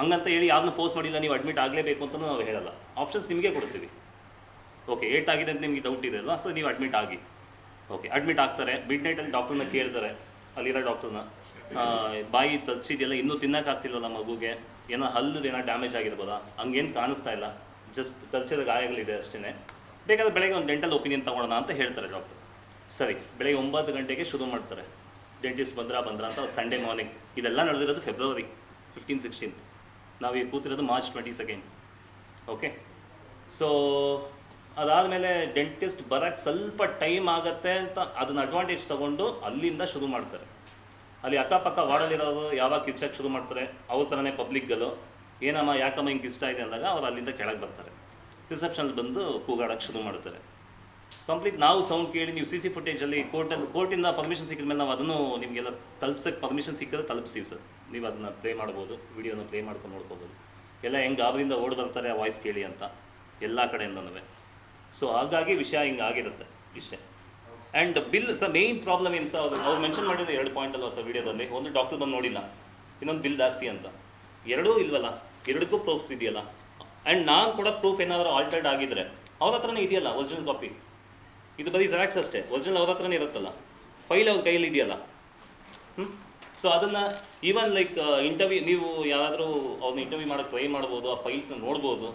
ಹಂಗಂತ ಹೇಳಿ ಯಾರನ್ನೂ ಫೋರ್ಸ್ ಮಾಡಿಲ್ಲ, ನೀವು ಅಡ್ಮಿಟ್ ಆಗಲೇಬೇಕು ಅಂತ ನಾವು ಹೇಳಲ್ಲ. ಆಪ್ಷನ್ಸ್ ನಿಮಗೆ ಕೊಡ್ತೀವಿ. ಓಕೆ ಏಟ್ ಆಗಿದೆ ಅಂತ ನಿಮಗೆ ಡೌಟ್ ಇದೆ ಅಲ್ವಾ? ಸೊ ನೀವು ಅಡ್ಮಿಟ್ ಆಗಿ. ಓಕೆ ಅಡ್ಮಿಟ್ ಆಗ್ತಾರೆ. ಮಿಡ್ ನೈಟಲ್ಲಿ ಡಾಕ್ಟರ್ನ ಕೇಳ್ತಾರೆ. ಅಲ್ಲಿರೋ ಡಾಕ್ಟ್ರನ್ನ ಬಾಯಿ ತಚ್ಚಿದೆಯಲ್ಲ, ಇನ್ನೂ ತಿನ್ನೋಕ್ಕಾಗ್ತಿಲ್ವಲ್ಲ ಮಗುಗೆ? ಏನೋ ಹಲ್ಲದು ಏನೋ ಡ್ಯಾಮೇಜ್ ಆಗಿರ್ಬೋದಾ? ಹಂಗೇನು ಕಾಣಿಸ್ತಾ ಇಲ್ಲ. ಜಸ್ಟ್ ಕಲ್ಚದ ಗಾಯಗಳಿದೆ ಅಷ್ಟೇ ಬೇಕಾದ್ರೆ ಬೆಳಗ್ಗೆ ಒಂದು ಡೆಂಟಲ್ ಒಪಿನಿಯನ್ ತೊಗೊಳೋಣ ಅಂತ ಹೇಳ್ತಾರೆ ಡಾಕ್ಟರ್ ಸರಿ, ಬೆಳಗ್ಗೆ ಒಂಬತ್ತು ಗಂಟೆಗೆ ಶುರು ಮಾಡ್ತಾರೆ. ಡೆಂಟಿಸ್ಟ್ ಬಂದ್ರ ಬಂದ್ರ ಅಂತ ಸಂಡೇ ಮಾರ್ನಿಂಗ್ ಇದೆಲ್ಲ ನಡೆದಿರೋದು ಫೆಬ್ರವರಿ ಫಿಫ್ಟೀನ್ ಸಿಕ್ಸ್ಟೀನ್ತ್ ನಾವು ಈಗ ಕೂತಿರೋದು March twenty second okay so ಅದಾದಮೇಲೆ ಡೆಂಟಿಸ್ಟ್ ಬರೋಕ್ಕೆ ಸ್ವಲ್ಪ ಟೈಮ್ ಆಗುತ್ತೆ ಅಂತ ಅದನ್ನ ಅಡ್ವಾಂಟೇಜ್ ತೊಗೊಂಡು ಅಲ್ಲಿಂದ ಶುರು ಮಾಡ್ತಾರೆ. ಅಲ್ಲಿ ಅಕ್ಕಪಕ್ಕ ವಾರ್ಡಲ್ಲಿರೋರು ಯಾವಾಗ ಕಿಚ್ಚಕ್ಕೆ ಶುರು ಮಾಡ್ತಾರೆ? ಅವ್ರ ಥರನೇ ಪಬ್ಲಿಕ್ಗಳು ಏನಮ್ಮ, ಯಾಕಮ್ಮ ಹಿಂಗೆ ಇಷ್ಟ ಇದೆ ಅಂದಾಗ ಅವ್ರು ಅಲ್ಲಿಂದ ಕೆಳಗೆ ಬರ್ತಾರೆ. ರಿಸೆಪ್ಷನಲ್ಲಿ ಬಂದು ಕೂಗಾಡೋಕ್ಕೆ ಶುರು ಮಾಡ್ತಾರೆ. ಕಂಪ್ಲೀಟ್ ನಾವು ಸೌಂಡ್ ಕೇಳಿ ನೀವು ಸಿ ಸಿ ಫುಟೇಜಲ್ಲಿ ಕೋರ್ಟಲ್ಲಿ ಕೋರ್ಟಿಂದ ಪರ್ಮಿಷನ್ ಸಿಕ್ಕಿದ ಮೇಲೆ ನಾವು ಅದನ್ನು ನಿಮಗೆಲ್ಲ ತಲುಪ್ಸಕ್ಕೆ ಪರ್ಮಿಷನ್ ಸಿಕ್ಕಿದ್ರೆ ತಲುಪಿಸ್ತೀವಿ ಸರ್. ನೀವು ಅದನ್ನು ಪ್ಲೇ ಮಾಡ್ಬೋದು ವಿಡಿಯೋನ ಪ್ಲೇ ಮಾಡ್ಕೊಂಡು ನೋಡ್ಕೋಬೋದು. ಎಲ್ಲ ಹೆಂಗೆ ಗಾಬರಿಂದ ಓಡಿ ಬರ್ತಾರೆ ಆ ವಾಯ್ಸ್ ಕೇಳಿ ಅಂತ ಎಲ್ಲ ಕಡೆಯಿಂದನೂ ಸೊ ಹಾಗಾಗಿ ವಿಷಯ ಹಿಂಗೆ ಆಗಿರುತ್ತೆ ಇಷ್ಟೇ. And bill sir main problem ಏನು ಸರ್ ಅದು ಅವ್ರು ಮೆನ್ಷನ್ ಮಾಡಿದ ಎರಡು ಪಾಯಿಂಟ್ ಅಲ್ವಾ ಸರ್ ವಿಡಿಯೋದಲ್ಲಿ ಒಂದು ಡಾಕ್ಟರ್ ಬಂದು ನೋಡಿಲ್ಲ, ಇನ್ನೊಂದು ಬಿಲ್ ಜಾಸ್ತಿ ಅಂತ. ಎರಡೂ ಇಲ್ವಲ್ಲ, ಎರಡಕ್ಕೂ ಪ್ರೂಫ್ಸ್ ಇದೆಯಲ್ಲ. ಆ್ಯಂಡ್ ನಾನು ಕೂಡ ಪ್ರೂಫ್ ಏನಾದರೂ ಆಲ್ಟರ್ಡ್ ಆಗಿದ್ರೆ, ಅವ್ರ ಹತ್ರನೇ ಇದೆಯಲ್ಲ ಒರಿಜಿನಲ್ ಕಾಪಿ ಇದು ಬರೀ ಜೆರಾಕ್ಸ್ ಅಷ್ಟೇ ಒರಿಜಿನಲ್ ಅವ್ರ ಹತ್ರನೇ ಇರುತ್ತಲ್ಲ. ಫೈಲ್ ಅವ್ರ ಕೈಯಲ್ಲಿ ಇದೆಯಲ್ಲ. ಹ್ಞೂ ಸೊ ಅದನ್ನು ಈವನ್ ಲೈಕ್ ಇಂಟರ್ವ್ಯೂ ನೀವು ಯಾರಾದರೂ ಅವ್ರನ್ನ ಇಂಟರ್ವ್ಯೂ ಮಾಡೋಕ್ಕೆ ಟ್ರೈ ಮಾಡ್ಬೋದು, ಆ ಫೈಲ್ಸ್ನ ನೋಡ್ಬೋದು,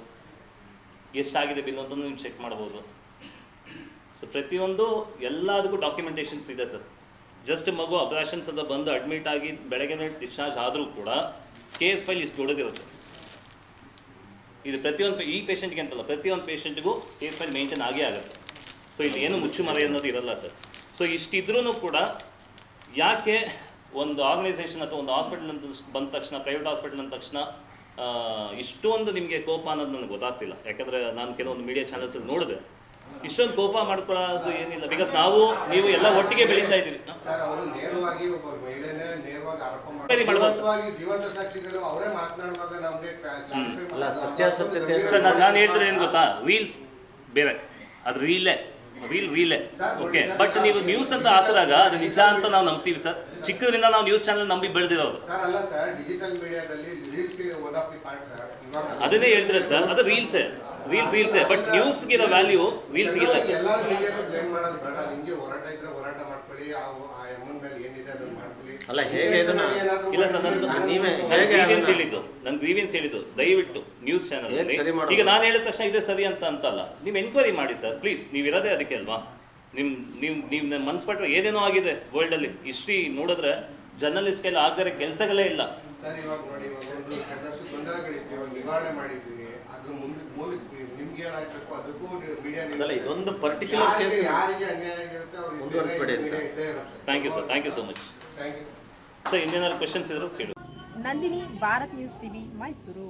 ಎಷ್ಟಾಗಿದೆ ಬಿಲ್ ಅಂತ ನೀವು ಚೆಕ್ ಮಾಡ್ಬೋದು. ಸೊ ಪ್ರತಿಯೊಂದು ಎಲ್ಲದಕ್ಕೂ ಡಾಕ್ಯುಮೆಂಟೇಷನ್ಸ್ ಇದೆ ಸರ್. ಜಸ್ಟ್ ಮಗು ಅಬ್ರಾಷನ್ಸ್ ಅಂತ ಬಂದು ಅಡ್ಮಿಟ್ ಆಗಿ ಬೆಳಗ್ಗೆ ಡಿಸ್ಚಾರ್ಜ್ ಆದರೂ ಕೂಡ ಕೆ ಎಸ್ ಫೈಲ್ ಇಷ್ಟು ದೊಡ್ಡದಿರುತ್ತೆ. ಇದು ಪ್ರತಿಯೊಂದು, ಈ ಪೇಷಂಟ್ಗೆ ಅಂತಲ್ಲ, ಪ್ರತಿಯೊಂದು ಪೇಷಂಟ್ಗೂ ಕೆ ಎಸ್ ಫೈಲ್ ಮೇಂಟೈನ್ ಆಗೇ ಆಗುತ್ತೆ. ಸೊ ಇಲ್ಲಿ ಏನು ಮುಚ್ಚುಮರೆ ಅನ್ನೋದು ಇರಲ್ಲ ಸರ್. ಸೊ ಇಷ್ಟಿದ್ರೂ ಕೂಡ ಯಾಕೆ ಒಂದು ಆರ್ಗನೈಸೇಷನ್ ಅಥವಾ ಒಂದು ಹಾಸ್ಪಿಟಲ್ ಅಂತ ಬಂದ ತಕ್ಷಣ ಪ್ರೈವೇಟ್ ಹಾಸ್ಪಿಟಲ್ ಅಂದ ತಕ್ಷಣ ಇಷ್ಟೊಂದು ನಿಮಗೆ ಕೋಪ ಅನ್ನೋದು ನನಗೆ ಗೊತ್ತಾಗ್ತಿಲ್ಲ. ಯಾಕಂದರೆ ನಾನು ಕೆಲವೊಂದು ಮೀಡಿಯಾ ಚಾನಲ್ಸಲ್ಲಿ ನೋಡಿದೆ. ಇಷ್ಟೊಂದು ಕೋಪ ಮಾಡ್ಕೊಳ್ಳೋದು ಏನಿಲ್ಲ. ಬಿಕಾಸ್ ನಾವು ನೀವು ಎಲ್ಲ ಒಟ್ಟಿಗೆ ಬೆಳೀತಾ ಇದ್ದೀವಿ ಸರ್ ಅವರು ನೇರವಾಗಿ ಒಬ್ಬ ಮಹಿಳೆನೇ ನೇರವಾಗಿ ಆರೋಪ ಸರಿ, ಮಾಡಿ ಮಾಡ್ಬೋದು ಸರ್. ಜೀವಂತವಾಗಿ ಜೀವಂತ ಸಾಕ್ಷಿಗಳು ಅವರೇ ಮಾತನಾಡುವಾಗ ನಮಗೆ ಅಲ್ಲ, ಸತ್ಯಾಸತ್ಯತೆ ಸರ್ ನಾನು ನಾನು ಹೇಳ್ತಿರೋದು ಏನು ಗೊತ್ತಾ? ರೀಲ್ಸ್ ಬೇರೆ. ಅದು ರೀಲೇ ರೀಲ್ ರೀಲೇ ಓಕೆ ಬಟ್ ನೀವು ನ್ಯೂಸ್ ಅಂತ ಹಾಕಿದಾಗ ಅದು ನಿಜ ಅಂತ ನಾವು ನಂಬ್ತೀವಿ ಸರ್. ಚಿಕ್ಕದ್ರಿಂದ ನಾವು ನ್ಯೂಸ್ ಚಾನಲ್ ನಂಬಿ ಬೆಳೆದಿರೋದು ಅದನ್ನೇ ಹೇಳ್ತಿರೋದು ಸರ್? ಅದು ರೀಲ್ಸೇ ರೀಲ್ಸ್ ರೀಲ್ಸೇ ಬಟ್ ನ್ಯೂಸ್ಗಿರೋ ವ್ಯಾಲ್ಯೂ ರೀಲ್ಸ್ಗಿಲ್ಲ ಸರ್. ಅಲ್ಲ, ಹೇಗೆ ಇದನ್ನ- ಇಲ್ಲ ಸರ್ ನಂದು ನೀವೇ ನಾನು- ಹೇಗೆ ಗ್ರೀವಿಯನ್ಸ್ ಅದನ್ನ- ಹೇಳಿದ್ದು ನನ್ನ ಗ್ರೀವಿಯನ್ಸ್ ಹೇಳಿದ್ದು ದಯವಿಟ್ಟು ನ್ಯೂಸ್ ಚಾನಲ್ ಹೇಗೆ ಸರಿ ಮಾಡೋದು? ಈಗ ನಾನು ಹೇಳಿದ ತಕ್ಷಣ ಇದೆ ಸರಿ ಅಂತ ಅಂತಲ್ಲ. ನೀವು ಎನ್ಕ್ವೈರಿ ಮಾಡಿ ಸರ್ ಪ್ಲೀಸ್ ನೀವು ಇರೋದೇ ಅದಕ್ಕೆ ಅಲ್ವಾ? ನಿಮ್ ನಿಮ್ ನಿಮ್ ನಿಮ್ಮ ಮನ್ಸು ಪಟ್ಟರೆ ಏನೇನೋ ಆಗಿದೆ ವರ್ಲ್ಡಲ್ಲಿ ಹಿಸ್ಟ್ರಿ ನೋಡಿದ್ರೆ ಜರ್ನಲಿಸ್ಟ್ ಕೈಲಿ ಆಗದರೆ ಕೆಲಸಗಳೇ ಇಲ್ಲ. ಸರ್ ಇವಾಗ ನೋಡಿ ಇವಾಗ ಒಂದು ಕೆಲವಷ್ಟು ಗೊಂದಲಗಳಿತ್ತು ಇವಾಗ ನಿವಾರಣೆ ಮಾಡಿದ್ದೀನಿ ಅದ್ರ ಮುಂದೆ ಮೂಲಕ ನಿಮ್ಗೆ ಏನಾಗಬೇಕು ಅದಕ್ಕೂ ಮೀಡಿಯಾ ಅದಲ್ಲ ಇದೊಂದು ಪರ್ಟಿಕ್ಯುಲರ್ ಕೇಸ್ ಯಾರಿಗೆ ಅನ್ಯಾಯ ಆಗಿರುತ್ತೆ ಅವ್ರಿಗೆ ಮುಂದುವರಿಸ್ಬೇಡಿ ಅಂತ. ಇದ್ದೇ ಇರುತ್ತೆ. Thank you sir thank you so much thank you sir sir ಇನ್ನೇನಾದ್ರು questions ಇದ್ರು ಕೇಳು. Nandini Bharat news TV Mysuru.